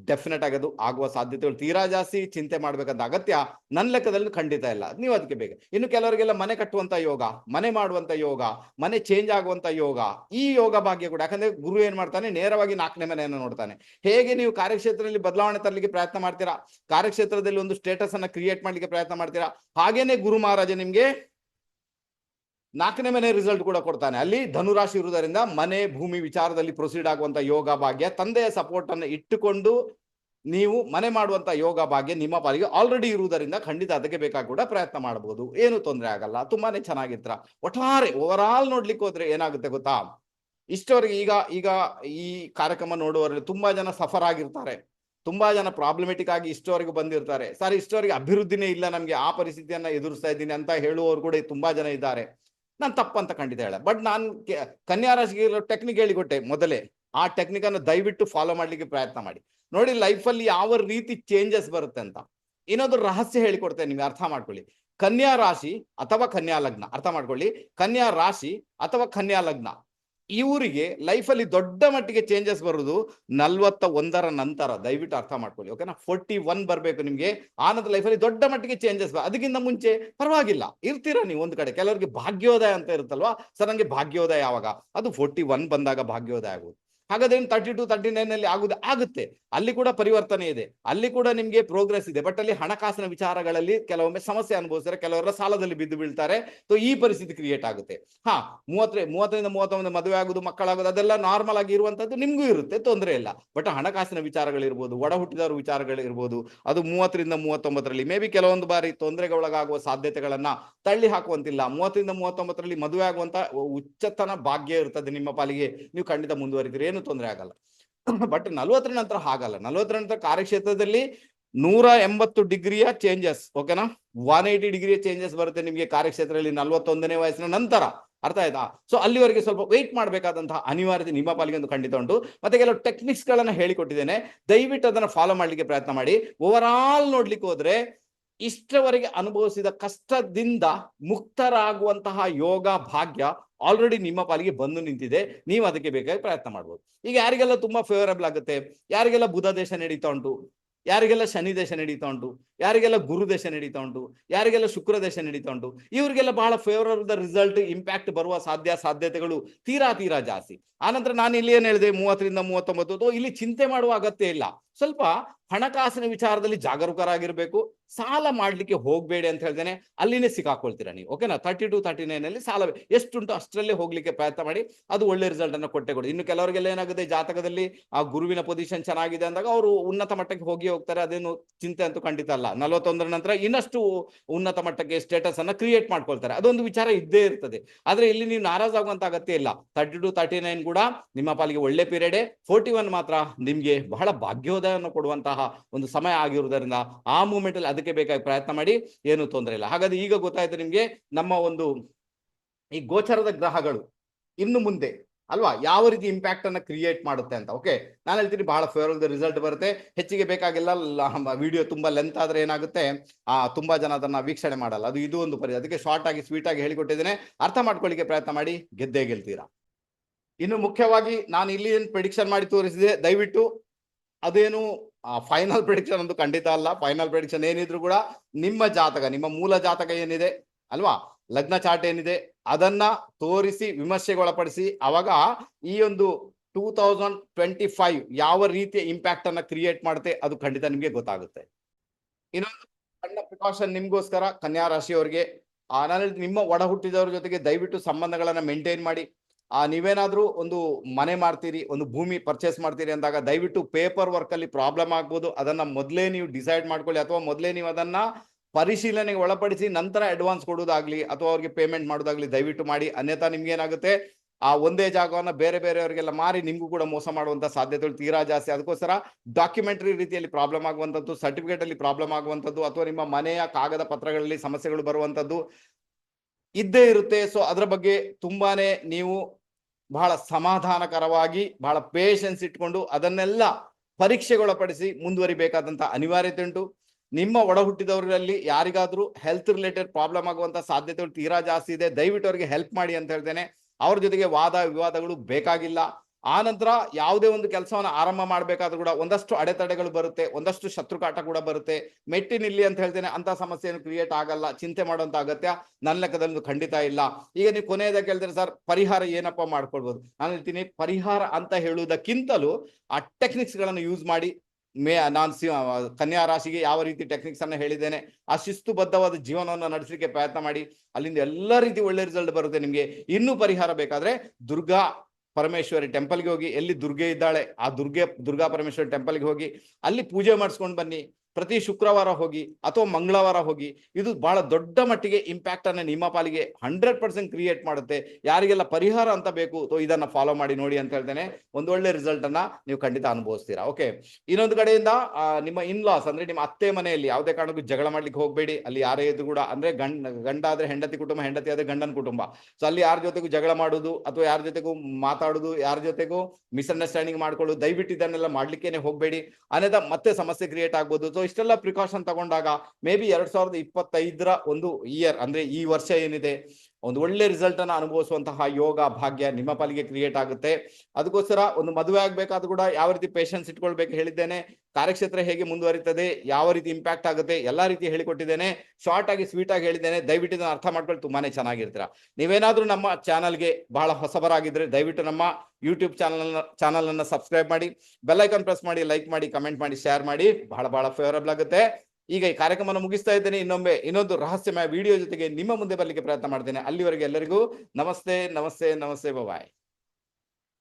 ಡೆಫಿನೆಟ್ ಆಗಿ ಅದು ಆಗುವ ಸಾಧ್ಯತೆಗಳು ತೀರಾ ಜಾಸ್ತಿ ಚಿಂತೆ ಮಾಡ್ಬೇಕಂತ ಅಗತ್ಯ. ನನ್ನ ಲೆಕ್ಕದಲ್ಲಿ ಖಂಡಿತ ಇಲ್ಲ. ನೀವು ಅದಕ್ಕೆ ಬೇಕು ಇನ್ನು ಕೆಲವರಿಗೆಲ್ಲ ಮನೆ ಕಟ್ಟುವಂತ ಯೋಗ, ಮನೆ ಮಾಡುವಂತ ಯೋಗ, ಮನೆ ಚೇಂಜ್ ಆಗುವಂತ ಯೋಗ, ಈ ಯೋಗ ಭಾಗ್ಯ ಕೂಡ. ಯಾಕಂದ್ರೆ ಗುರು ಏನ್ ಮಾಡ್ತಾನೆ? ನೇರವಾಗಿ ನಾಲ್ಕನೇ ಮನೆಯನ್ನು ನೋಡ್ತಾನೆ. ಹೇಗೆ ನೀವು ಕಾರ್ಯಕ್ಷೇತ್ರದಲ್ಲಿ ಬದಲಾವಣೆ ತರಲಿಕ್ಕೆ ಪ್ರಯತ್ನ ಮಾಡ್ತೀರಾ? ಕಾರ್ಯಕ್ಷೇತ್ರದಲ್ಲಿ ಒಂದು ಸ್ಟೇಟಸ್ ಅನ್ನ ಕ್ರಿಯೇಟ್ ಮಾಡ್ಲಿಕ್ಕೆ ಪ್ರಯತ್ನ ಮಾಡ್ತೀರಾ? ಹಾಗೇನೆ ಗುರು ಮಹಾರಾಜ ನಿಮ್ಗೆ ನಾಲ್ಕನೇ ಮನೆ ರಿಸಲ್ಟ್ ಕೂಡ ಕೊಡ್ತಾನೆ. ಅಲ್ಲಿ ಧನುರಾಶಿ ಇರುವುದರಿಂದ ಮನೆ, ಭೂಮಿ ವಿಚಾರದಲ್ಲಿ ಪ್ರೊಸೀಡ್ ಆಗುವಂತ ಯೋಗ ಭಾಗ್ಯ, ತಂದೆಯ ಸಪೋರ್ಟ್ ಅನ್ನು ಇಟ್ಟುಕೊಂಡು ನೀವು ಮನೆ ಮಾಡುವಂತ ಯೋಗ ಭಾಗ್ಯ ನಿಮ್ಮ ಪಾಲಿಗೆ ಆಲ್ರೆಡಿ ಇರುವುದರಿಂದ ಖಂಡಿತ ಅದಕ್ಕೆ ಬೇಕಾಗಿ ಕೂಡ ಪ್ರಯತ್ನ ಮಾಡಬಹುದು. ಏನು ತೊಂದರೆ ಆಗಲ್ಲ. ತುಂಬಾನೇ ಚೆನ್ನಾಗಿತ್ತ ಒಟ್ಟಾರೆ ಓವರ್ ಆಲ್ ನೋಡ್ಲಿಕ್ಕೆ ಹೋದ್ರೆ ಏನಾಗುತ್ತೆ ಗೊತ್ತಾ? ಇಷ್ಟವರೆಗೆ ಈಗ ಈಗ ಈ ಕಾರ್ಯಕ್ರಮ ನೋಡುವವರಲ್ಲಿ ತುಂಬಾ ಜನ ಸಫರ್ ಆಗಿರ್ತಾರೆ. ತುಂಬಾ ಜನ ಪ್ರಾಬ್ಲಮೆಟಿಕ್ ಆಗಿ ಇಷ್ಟವರೆಗೂ ಬಂದಿರ್ತಾರೆ. ಸರ್, ಇಷ್ಟವರೆಗೆ ಅಭಿವೃದ್ಧಿನೇ ಇಲ್ಲ ನಮ್ಗೆ. ಆ ಪರಿಸ್ಥಿತಿಯನ್ನ ಎದುರಿಸ್ತಾ ಇದ್ದೀನಿ ಅಂತ ಹೇಳುವವರು ಕೂಡ ತುಂಬಾ ಜನ ಇದ್ದಾರೆ. ನಾನು ತಪ್ಪಂತ ಕಂಡಿದ್ದೆ ಹೇಳ. ಬಟ್ ನಾನು ಕನ್ಯಾ ರಾಶಿಗೆ ಟೆಕ್ನಿಕ್ ಹೇಳಿಕೊಟ್ಟೆ ಮೊದಲೇ. ಆ ಟೆಕ್ನಿಕ್ ಅನ್ನು ದಯವಿಟ್ಟು ಫಾಲೋ ಮಾಡ್ಲಿಕ್ಕೆ ಪ್ರಯತ್ನ ಮಾಡಿ. ನೋಡಿ ಲೈಫಲ್ಲಿ ಯಾವ ರೀತಿ ಚೇಂಜಸ್ ಬರುತ್ತೆ ಅಂತ. ಇನ್ನೊಂದು ರಹಸ್ಯ ಹೇಳಿಕೊಡ್ತೇನೆ ನಿಮ್ಗೆ ಅರ್ಥ ಮಾಡ್ಕೊಳ್ಳಿ. ಕನ್ಯಾ ರಾಶಿ ಅಥವಾ ಕನ್ಯಾ ಲಗ್ನ, ಅರ್ಥ ಮಾಡ್ಕೊಳ್ಳಿ. ಕನ್ಯಾ ರಾಶಿ ಅಥವಾ ಕನ್ಯಾ ಲಗ್ನ. ಇವರಿಗೆ ಲೈಫಲ್ಲಿ ದೊಡ್ಡ ಮಟ್ಟಿಗೆ ಚೇಂಜಸ್ ಬರೋದು ನಲ್ವತ್ತ ಒಂದರ ನಂತರ. ದಯವಿಟ್ಟು ಅರ್ಥ ಮಾಡ್ಕೊಳ್ಳಿ ಓಕೆನಾ ಫೋರ್ಟಿ ಒನ್ ಬರಬೇಕು ನಿಮ್ಗೆ. ಆನಂತರ ಲೈಫಲ್ಲಿ ದೊಡ್ಡ ಮಟ್ಟಿಗೆ ಚೇಂಜಸ್ ಅದಕ್ಕಿಂತ ಮುಂಚೆ ಪರವಾಗಿಲ್ಲ. ಇರ್ತೀರಾ ನೀವು ಒಂದು ಕಡೆ? ಕೆಲವರಿಗೆ ಭಾಗ್ಯೋದಯ ಅಂತ ಇರುತ್ತಲ್ವಾ? ಸರ್, ನಂಗೆ ಭಾಗ್ಯೋದಯ ಯಾವಾಗ? ಅದು ಫೋರ್ಟಿ ಒನ್ ಬಂದಾಗ ಭಾಗ್ಯೋದಯ ಆಗುವುದು ಹಾಗಾದ್ರೆ ತರ್ಟಿ ಟು ತರ್ಟಿ ನೈನ್ ಅಲ್ಲಿ ಆಗುದು, ಆಗುತ್ತೆ. ಅಲ್ಲಿ ಕೂಡ ಪರಿವರ್ತನೆ ಇದೆ. ಅಲ್ಲಿ ಕೂಡ ನಿಮ್ಗೆ ಪ್ರೋಗ್ರೆಸ್ ಇದೆ. ಬಟ್ ಅಲ್ಲಿ ಹಣಕಾಸಿನ ವಿಚಾರಗಳಲ್ಲಿ ಕೆಲವೊಮ್ಮೆ ಸಮಸ್ಯೆ ಅನುಭವಿಸ್ತಾರೆ ಕೆಲವರ ಸಾಲದಲ್ಲಿ ಬಿದ್ದು ಬೀಳ್ತಾರೆ. ಸೊ ಈ ಪರಿಸ್ಥಿತಿ ಕ್ರಿಯೇಟ್ ಆಗುತ್ತೆ. ಹಾ ಮೂವತ್ತ ಮೂವತ್ತರಿಂದ ಮೂವತ್ತೊಂದು ಮದುವೆ ಆಗುದು, ಮಕ್ಕಳಾಗೋದು, ಅದೆಲ್ಲ ನಾರ್ಮಲ್ ಆಗಿ ಇರುವಂತದ್ದು ನಿಮ್ಗೂ ಇರುತ್ತೆ, ತೊಂದರೆ ಇಲ್ಲ. ಬಟ್ ಹಣಕಾಸಿನ ವಿಚಾರಗಳಿರ್ಬೋದು, ಒಡ ಹುಟ್ಟಿದವರ ವಿಚಾರಗಳಿರ್ಬೋದು, ಅದು ಮೂವತ್ತರಿಂದ ಮೂವತ್ತೊಂಬತ್ತರಲ್ಲಿ ಮೇ ಬಿ ಕೆಲವೊಂದು ಬಾರಿ ತೊಂದರೆಗೊಳಗಾಗುವ ಸಾಧ್ಯತೆಗಳನ್ನ ತಳ್ಳಿ ಹಾಕುವಂತಿಲ್ಲ. ಮೂವತ್ತರಿಂದ ಮೂವತ್ತೊಂಬತ್ತರಲ್ಲಿ ಮದುವೆ ಆಗುವಂತ ಉಚ್ಚತನ ಭಾಗ್ಯ ಇರ್ತದೆ ನಿಮ್ಮ ಪಾಲಿಗೆ. ನೀವು ಖಂಡಿತ ಮುಂದುವರಿತೀರಿ. ಏನು ತೊಂದರೆ ಆಗಲ್ಲ. ಬಟ್ ನಲ್ವತ್ತರ ನಂತರ ಹಾಗಲ್ಲ. ನಲ್ವತ್ತರ ನಂತರ ಕಾರ್ಯಕ್ಷೇತ್ರದಲ್ಲಿ ನೂರ ಎಂಬತ್ತು ಡಿಗ್ರಿಯ ಚೇಂಜಸ್ ಓಕೆನಾ ಒನ್ ಏಯ್ಟಿ ಡಿಗ್ರಿಯ ಚೇಂಜಸ್ ಬರುತ್ತೆ ನಿಮಗೆ ಕಾರ್ಯಕ್ಷೇತ್ರದಲ್ಲಿ ನಲ್ವತ್ತೊಂದನೇ ವಯಸ್ಸಿನ ನಂತರ. ಅರ್ಥ ಆಯ್ತಾ? ಸೊ ಅಲ್ಲಿವರೆಗೆ ಸ್ವಲ್ಪ ವೆಯ್ಟ್ ಮಾಡಬೇಕಾದಂತಹ ಅನಿವಾರ್ಯತೆ ನಿಮ್ಮ ಪಾಲಿಗೆ ಒಂದು ಖಂಡಿತ ಉಂಟು. ಮತ್ತೆ ಕೆಲವು ಟೆಕ್ನಿಕ್ಸ್ ಗಳನ್ನ ಹೇಳಿಕೊಟ್ಟಿದ್ದೇನೆ. ದಯವಿಟ್ಟು ಅದನ್ನ ಫಾಲೋ ಮಾಡ್ಲಿಕ್ಕೆ ಪ್ರಯತ್ನ ಮಾಡಿ. ಓವರ್ ಆಲ್ ನೋಡ್ಲಿಕ್ಕೆ ಹೋದ್ರೆ ಇಷ್ಟವರೆಗೆ ಅನುಭವಿಸಿದ ಕಷ್ಟದಿಂದ ಮುಕ್ತರಾಗುವಂತಹ ಯೋಗ ಭಾಗ್ಯ ಆಲ್ರೆಡಿ ನಿಮ್ಮ ಪಾಲಿಗೆ ಬಂದು ನಿಂತಿದೆ. ನೀವು ಅದಕ್ಕೆ ಬೇಕಾಗಿ ಪ್ರಯತ್ನ ಮಾಡ್ಬೋದು. ಈಗ ಯಾರಿಗೆಲ್ಲ ತುಂಬಾ ಫೇವರಬಲ್ ಆಗುತ್ತೆ? ಯಾರಿಗೆಲ್ಲ ಬುಧ ದೇಶ ನಡೀತಾ ಉಂಟು? ಯಾರಿಗೆಲ್ಲ ಶನಿ ದೇಶ ನಡೀತಾ ಉಂಟು? ಯಾರಿಗೆಲ್ಲ ಗುರು ದೇಶ ನಡೀತಾ ಉಂಟು? ಯಾರಿಗೆಲ್ಲ ಶುಕ್ರ ದೇಶ ನಡೀತಾ ಉಂಟು? ಇವರಿಗೆಲ್ಲ ಬಹಳ ಫೇವರಬಲ್ ರಿಸಲ್ಟ್ ಇಂಪ್ಯಾಕ್ಟ್ ಬರುವ ಸಾಧ್ಯ ಸಾಧ್ಯತೆಗಳು ತೀರಾ ತೀರಾ ಜಾಸ್ತಿ. ಆನಂತರ ನಾನು ಇಲ್ಲಿ ಏನು ಹೇಳಿದೆ? ಮೂವತ್ತರಿಂದ ಮೂವತ್ತೊಂಬತ್ತು. ಇಲ್ಲಿ ಚಿಂತೆ ಮಾಡುವ ಅಗತ್ಯ ಇಲ್ಲ. ಸ್ವಲ್ಪ ಹಣಕಾಸಿನ ವಿಚಾರದಲ್ಲಿ ಜಾಗರೂಕರಾಗಿರ್ಬೇಕು. ಸಾಲ ಮಾಡ್ಲಿಕ್ಕೆ ಹೋಗ್ಬೇಡಿ ಅಂತ ಹೇಳ್ದೇನೆ ಅಲ್ಲಿನೇ ಸಿಕ್ಕಾಕೊಳ್ತೀರಾ ನೀವು? ಓಕೆನಾ ತರ್ಟಿ ಟು ತರ್ಟಿ ನೈನ್ ಅಲ್ಲಿ ಸಾಲ ಎಷ್ಟುಂಟು ಅಷ್ಟರಲ್ಲೇ ಹೋಗ್ಲಿಕ್ಕೆ ಪ್ರಯತ್ನ ಮಾಡಿ, ಅದು ಒಳ್ಳೆ ರಿಸಲ್ಟ್ ಅನ್ನು ಕೊಟ್ಟೆ ಕೊಡಿ. ಇನ್ನು ಕೆಲವರಿಗೆಲ್ಲ ಏನಾಗುತ್ತೆ? ಜಾತಕದಲ್ಲಿ ಆ ಗುರುವಿನ ಪೊಸಿಷನ್ ಚೆನ್ನಾಗಿದೆ ಅಂದಾಗ ಅವರು ಉನ್ನತ ಮಟ್ಟಕ್ಕೆ ಹೋಗಿ ಹೋಗ್ತಾರೆ. ಅದೇನು ಚಿಂತೆ ಅಂತೂ ಖಂಡಿತ ಅಲ್ಲ. ನಲವತ್ತೊಂದರ ನಂತರ ಇನ್ನಷ್ಟು ಉನ್ನತ ಮಟ್ಟಕ್ಕೆ ಸ್ಟೇಟಸ್ ಅನ್ನ ಕ್ರಿಯೇಟ್ ಮಾಡ್ಕೊಳ್ತಾರೆ. ಅದೊಂದು ವಿಚಾರ ಇದ್ದೇ ಇರ್ತದೆ. ಆದ್ರೆ ಇಲ್ಲಿ ನೀವು ನಾರಾಜ್ ಆಗುವಂತ ಅಗತ್ಯ ಇಲ್ಲ. ತರ್ಟಿ ಟು ತರ್ಟಿ ನೈನ್ ಕೂಡ ನಿಮ್ಮ ಪಾಲಿಗೆ ಒಳ್ಳೆ ಪೀರಿಯಡ್ ಫೋರ್ಟಿ ಒನ್ ಮಾತ್ರ ನಿಮ್ಗೆ ಬಹಳ ಭಾಗ್ಯೋದಯವನ್ನು ಕೊಡುವಂತಹ ಒಂದು ಸಮಯ ಆಗಿರುವುದರಿಂದ ಆ ಮೂಮೆಂಟ್ ಅಲ್ಲಿ ಅದಕ್ಕೆ ಬೇಕಾಗಿ ಪ್ರಯತ್ನ ಮಾಡಿ, ಏನು ತೊಂದರೆ ಇಲ್ಲ. ಹಾಗಾದ್ರೆ ಈಗ ಗೊತ್ತಾಯ್ತು ನಿಮ್ಗೆ ನಮ್ಮ ಒಂದು ಈ ಗೋಚರದ ಗ್ರಹಗಳು ಇನ್ನು ಮುಂದೆ ಅಲ್ವಾ ಯಾವ ರೀತಿ ಇಂಪ್ಯಾಕ್ಟ್ ಅನ್ನ ಕ್ರಿಯೇಟ್ ಮಾಡುತ್ತೆ ಅಂತ. ಓಕೆ ನಾನು ಹೇಳ್ತೀನಿ ಬಹಳ ಫೇವರಲ್ ರಿಸಲ್ಟ್ ಬರುತ್ತೆ. ಹೆಚ್ಚಿಗೆ ಬೇಕಾಗಿಲ್ಲ ವಿಡಿಯೋ ತುಂಬಾ ಲೆಂತ್ ಆದ್ರೆ ಏನಾಗುತ್ತೆ? ಆ, ತುಂಬಾ ಜನ ಅದನ್ನ ವೀಕ್ಷಣೆ ಮಾಡಲ್ಲ. ಅದು ಇದು ಒಂದು ಪರಿ ಅದಕ್ಕೆ ಶಾರ್ಟ್ ಆಗಿ ಸ್ವೀಟ್ ಆಗಿ ಹೇಳಿಕೊಟ್ಟಿದ್ದೇನೆ. ಅರ್ಥ ಮಾಡ್ಕೊಳ್ಳಿಕ್ಕೆ ಪ್ರಯತ್ನ ಮಾಡಿ, ಗೆದ್ದೇ ಗೆಲ್ತೀರಾ? ಇನ್ನು ಮುಖ್ಯವಾಗಿ ನಾನು ಇಲ್ಲಿ ಏನು ಪ್ರಿಡಿಕ್ಷನ್ ಮಾಡಿ ತೋರಿಸಿದೆ, ದಯವಿಟ್ಟು ಅದೇನು ಫೈನಲ್ ಪ್ರಿಡಿಕ್ಷನ್ ಅಂತೂ ಖಂಡಿತ ಅಲ್ಲ. ಫೈನಲ್ ಪ್ರಿಡಿಕ್ಷನ್ ಏನಿದ್ರು ಕೂಡ ನಿಮ್ಮ ಜಾತಕ, ನಿಮ್ಮ ಮೂಲ ಜಾತಕ ಏನಿದೆ, ಅಲ್ವಾ? ಲಗ್ನ ಚಾರ್ಟ್ ಏನಿದೆ, ಅದನ್ನ ತೋರಿಸಿ, ವಿಮರ್ಶೆಗೊಳಪಡಿಸಿ, ಅವಾಗ ಈ ಒಂದು ಟೂ ತೌಸಂಡ್ ಟ್ವೆಂಟಿ ಫೈವ್ ಯಾವ ರೀತಿಯ ಇಂಪ್ಯಾಕ್ಟ್ ಅನ್ನ ಕ್ರಿಯೇಟ್ ಮಾಡುತ್ತೆ ಅದು ಖಂಡಿತ ನಿಮಗೆ ಗೊತ್ತಾಗುತ್ತೆ. ಇನ್ನೊಂದು ಸಣ್ಣ ಪ್ರಿಕಾಷನ್ ನಿಮ್ಗೋಸ್ಕರ ಕನ್ಯಾ ರಾಶಿಯವರಿಗೆ ನಾನು ನಿಮ್ಮ ಒಡ ಹುಟ್ಟಿದವ್ರ ಜೊತೆಗೆ ದಯವಿಟ್ಟು ಸಂಬಂಧಗಳನ್ನ ಮೇಂಟೈನ್ ಮಾಡಿ. ಆ ನೀವೇನಾದ್ರೂ ಒಂದು ಮನೆ ಮಾಡ್ತೀರಿ, ಒಂದು ಭೂಮಿ ಪರ್ಚೇಸ್ ಮಾಡ್ತೀರಿ ಅಂದಾಗ ದಯವಿಟ್ಟು ಪೇಪರ್ ವರ್ಕ್ ಅಲ್ಲಿ ಪ್ರಾಬ್ಲಮ್ ಆಗ್ಬೋದು. ಅದನ್ನ ಮೊದಲೇ ನೀವು ಡಿಸೈಡ್ ಮಾಡ್ಕೊಳ್ಳಿ ಅಥವಾ ಮೊದಲೇ ನೀವು ಅದನ್ನ ಪರಿಶೀಲನೆಗೆ ಒಳಪಡಿಸಿ ನಂತರ ಅಡ್ವಾನ್ಸ್ ಕೊಡೋದಾಗ್ಲಿ ಅಥವಾ ಅವ್ರಿಗೆ ಪೇಮೆಂಟ್ ಮಾಡೋದಾಗ್ಲಿ ದಯವಿಟ್ಟು ಮಾಡಿ. ಅನ್ಯಥಾ ನಿಮ್ಗೆ ಏನಾಗುತ್ತೆ ಆ ಒಂದೇ ಜಾಗವನ್ನ ಬೇರೆ ಬೇರೆಯವರಿಗೆಲ್ಲ ಮಾರಿ ನಿಮ್ಗೂ ಕೂಡ ಮೋಸ ಮಾಡುವಂತ ಸಾಧ್ಯತೆಗಳು ತೀರಾ ಜಾಸ್ತಿ. ಅದಕ್ಕೋಸ್ಕರ ಡಾಕ್ಯುಮೆಂಟರಿ ರೀತಿಯಲ್ಲಿ ಪ್ರಾಬ್ಲಮ್ ಆಗುವಂಥದ್ದು ಸರ್ಟಿಫಿಕೇಟ್ ಅಲ್ಲಿ ಪ್ರಾಬ್ಲಮ್ ಆಗುವಂಥದ್ದು ಅಥವಾ ನಿಮ್ಮ ಮನೆಯ ಕಾಗದ ಪತ್ರಗಳಲ್ಲಿ ಸಮಸ್ಯೆಗಳು ಬರುವಂಥದ್ದು ಇದ್ದೇ ಇರುತ್ತೆ. ಸೊ ಅದರ ಬಗ್ಗೆ ತುಂಬಾನೇ ನೀವು ಬಹಳ ಸಮಾಧಾನಕರವಾಗಿ, ಬಹಳ ಪೇಷನ್ಸ್ ಇಟ್ಕೊಂಡು ಅದನ್ನೆಲ್ಲ ಪರೀಕ್ಷೆಗೊಳಪಡಿಸಿ ಮುಂದುವರಿಬೇಕಾದಂತಹ ಅನಿವಾರ್ಯತೆ ಉಂಟು. ನಿಮ್ಮ ಒಡ ಹುಟ್ಟಿದವರಲ್ಲಿ ಯಾರಿಗಾದ್ರೂ ಹೆಲ್ತ್ ರಿಲೇಟೆಡ್ ಪ್ರಾಬ್ಲಮ್ ಆಗುವಂತ ಸಾಧ್ಯತೆಗಳು ತೀರಾ ಜಾಸ್ತಿ ಇದೆ. ದಯವಿಟ್ಟು ಅವರಿಗೆ ಹೆಲ್ಪ್ ಮಾಡಿ ಅಂತ ಹೇಳ್ತೇನೆ. ಅವ್ರ ಜೊತೆಗೆ ವಾದ ವಿವಾದಗಳು ಬೇಕಾಗಿಲ್ಲ. ಆ ನಂತರ ಯಾವುದೇ ಒಂದು ಕೆಲಸವನ್ನು ಆರಂಭ ಮಾಡಬೇಕಾದ್ರೂ ಕೂಡ ಒಂದಷ್ಟು ಅಡೆತಡೆಗಳು ಬರುತ್ತೆ, ಒಂದಷ್ಟು ಶತ್ರುಕಾಟ ಕೂಡ ಬರುತ್ತೆ. ಮೆಟ್ಟಿನಿಲ್ಲಿ ಅಂತ ಹೇಳ್ತೇನೆ ಅಂತ ಸಮಸ್ಯೆಯನ್ನು ಕ್ರಿಯೇಟ್ ಆಗಲ್ಲ, ಚಿಂತೆ ಮಾಡುವಂತ ಅಗತ್ಯ ನನ್ನ ಲೆಕ್ಕದಲ್ಲಿ ಖಂಡಿತ ಇಲ್ಲ. ಈಗ ನೀವು ಕೊನೆಯದಾಗ ಕೇಳಿದ್ರೆ ಸರ್, ಪರಿಹಾರ ಏನಪ್ಪ ಮಾಡ್ಕೊಳ್ಬಹುದು ನಾನು ಹೇಳ್ತೀನಿ ಪರಿಹಾರ ಅಂತ ಹೇಳುವುದಕ್ಕಿಂತಲೂ ಆ ಟೆಕ್ನಿಕ್ಸ್ಗಳನ್ನು ಯೂಸ್ ಮಾಡಿ, ಮೇ, ನಾನು ಸಿ ಕನ್ಯಾ ರಾಶಿಗೆ ಯಾವ ರೀತಿ ಟೆಕ್ನಿಕ್ಸ್ ಅನ್ನು ಹೇಳಿದ್ದೇನೆ, ಆ ಶಿಸ್ತುಬದ್ಧವಾದ ಜೀವನವನ್ನು ನಡೆಸಲಿಕ್ಕೆ ಪ್ರಯತ್ನ ಮಾಡಿ, ಅಲ್ಲಿಂದ ಎಲ್ಲ ರೀತಿ ಒಳ್ಳೆ ರಿಸಲ್ಟ್ ಬರುತ್ತೆ ನಿಮಗೆ. ಇನ್ನೂ ಪರಿಹಾರ ಬೇಕಾದ್ರೆ ದುರ್ಗಾ ಪರಮೇಶ್ವರಿ ಟೆಂಪಲ್ಗೆ ಹೋಗಿ, ಎಲ್ಲಿ ದುರ್ಗೆ ಇದ್ದಾಳೆ, ಆ ದುರ್ಗೆ, ದುರ್ಗಾ ಪರಮೇಶ್ವರಿ ಟೆಂಪಲ್ಗೆ ಹೋಗಿ, ಅಲ್ಲಿ ಪೂಜೆ ಮಾಡಿಸ್ಕೊಂಡು ಬನ್ನಿ. ಪ್ರತಿ ಶುಕ್ರವಾರ ಹೋಗಿ ಅಥವಾ ಮಂಗಳವಾರ ಹೋಗಿ ಇದು ಬಹಳ ದೊಡ್ಡ ಮಟ್ಟಿಗೆ ಇಂಪ್ಯಾಕ್ಟ್ ಅನ್ನ ನಿಮ್ಮ ಪಾಲಿಗೆ ಹಂಡ್ರೆಡ್ ಪರ್ಸೆಂಟ್ ಕ್ರಿಯೇಟ್ ಮಾಡುತ್ತೆ. ಯಾರಿಗೆಲ್ಲ ಪರಿಹಾರ ಅಂತ ಬೇಕು ಇದನ್ನ ಫಾಲೋ ಮಾಡಿ ನೋಡಿ ಅಂತ ಹೇಳ್ತೇನೆ. ಒಂದು ಒಳ್ಳೆ ರಿಸಲ್ಟ್ ಅನ್ನ ನೀವು ಖಂಡಿತ ಅನುಭವಿಸ್ತೀರಾ. ಓಕೆ ಇನ್ನೊಂದು ಕಡೆಯಿಂದ ನಿಮ್ಮ ಇನ್ ಲಾಸ್ ಅಂದ್ರೆ ನಿಮ್ಮ ಅತ್ತೆ ಮನೆಯಲ್ಲಿ ಯಾವುದೇ ಕಾರಣಕ್ಕೂ ಜಗಳ ಮಾಡ್ಲಿಕ್ಕೆ ಹೋಗ್ಬೇಡಿ. ಅಲ್ಲಿ ಯಾರೇ ಇದು ಕೂಡ ಅಂದ್ರೆ ಗಂಡ ಗಂಡ ಆದ್ರೆ ಹೆಂಡತಿ ಕುಟುಂಬ, ಹೆಂಡತಿ ಆದ್ರೆ ಗಂಡನ ಕುಟುಂಬ. ಸೊ ಅಲ್ಲಿ ಯಾರ ಜೊತೆಗೂ ಜಗಳ ಮಾಡುದು ಅಥವಾ ಯಾರ ಜೊತೆಗೂ ಮಾತಾಡುದು, ಯಾರ ಜೊತೆಗೂ ಮಿಸ್ಅಂಡರ್ಸ್ಟ್ಯಾಂಡಿಂಗ್ ಮಾಡ್ಕೊಳ್ಳೋದು ದಯವಿಟ್ಟು ಇದನ್ನೆಲ್ಲ ಮಾಡ್ಲಿಕ್ಕೇನೆ ಹೋಗ್ಬೇಡಿ. ಅನ್ನದ ಮತ್ತೆ ಸಮಸ್ಯೆ ಕ್ರಿಯೇಟ್ ಆಗ್ಬೋದು. ಇಷ್ಟೆಲ್ಲ ಪ್ರಿಕಾಷನ್ ತಗೊಂಡಾಗ ಮೇ ಬಿ ಎರಡ್ ಸಾವಿರದ ಇಪ್ಪತ್ತೈದರ ಒಂದು ಇಯರ್ ಅಂದ್ರೆ ಈ ವರ್ಷ ಏನಿದೆ ಒಂದು ಒಳ್ಳೆ ರಿಸಲ್ಟ್ ಅನ್ನ ಅನುಭವಿಸುವಂತಹ ಯೋಗ ಭಾಗ್ಯ ನಿಮ್ಮ ಪಾಲಿಗೆ ಕ್ರಿಯೇಟ್ ಆಗುತ್ತೆ. ಅದಕ್ಕೋಸ್ಕರ ಒಂದು ಮದುವೆ ಆಗ್ಬೇಕಾದ್ರೂ ಕೂಡ ಯಾವ ರೀತಿ ಪೇಷನ್ಸ್ ಇಟ್ಕೊಳ್ಬೇಕು ಹೇಳಿದ್ದೇನೆ. ಕಾರ್ಯಕ್ಷೇತ್ರ ಹೇಗೆ ಮುಂದುವರಿತದೆ, ಯಾವ ರೀತಿ ಇಂಪ್ಯಾಕ್ಟ್ ಆಗುತ್ತೆ, ಎಲ್ಲಾ ರೀತಿ ಹೇಳಿಕೊಟ್ಟಿದ್ದೇನೆ. ಶಾರ್ಟ್ ಆಗಿ ಸ್ವೀಟ್ ಆಗಿ ಹೇಳಿದ್ದೇನೆ. ದಯವಿಟ್ಟು ಇದನ್ನು ಅರ್ಥ ಮಾಡ್ಕೊಂಡು ತುಂಬಾನೇ ಚೆನ್ನಾಗಿರ್ತೀರಾ. ನೀವೇನಾದ್ರೂ ನಮ್ಮ ಚಾನಲ್ಗೆ ಬಹಳ ಹೊಸಬರಾಗಿದ್ರೆ ದಯವಿಟ್ಟು ನಮ್ಮ ಯೂಟ್ಯೂಬ್ ಚಾನಲ್ ಚಾನಲ್ ಅನ್ನ ಸಬ್ಸ್ಕ್ರೈಬ್ ಮಾಡಿ ಬೆಲ್ ಐಕಾನ್ ಪ್ರೆಸ್ ಮಾಡಿ ಲೈಕ್ ಮಾಡಿ ಕಮೆಂಟ್ ಮಾಡಿ ಶೇರ್ ಮಾಡಿ. ಬಹಳ ಬಹಳ ಫೇವರಬಲ್ ಆಗುತ್ತೆ. ಈಗ ಈ ಕಾರ್ಯಕ್ರಮವನ್ನು ಮುಗಿಸ್ತಾ ಇದ್ದೇನೆ. ಇನ್ನೊಮ್ಮೆ ಇನ್ನೊಂದು ರಹಸ್ಯಮಯ ವಿಡಿಯೋ ಜೊತೆಗೆ ನಿಮ್ಮ ಮುಂದೆ ಬರಲಿಕ್ಕೆ ಪ್ರಯತ್ನ ಮಾಡ್ತೇನೆ. ಅಲ್ಲಿವರೆಗೆ ಎಲ್ಲರಿಗೂ ನಮಸ್ತೆ ನಮಸ್ತೆ ನಮಸ್ತೆ ಬಾಯ್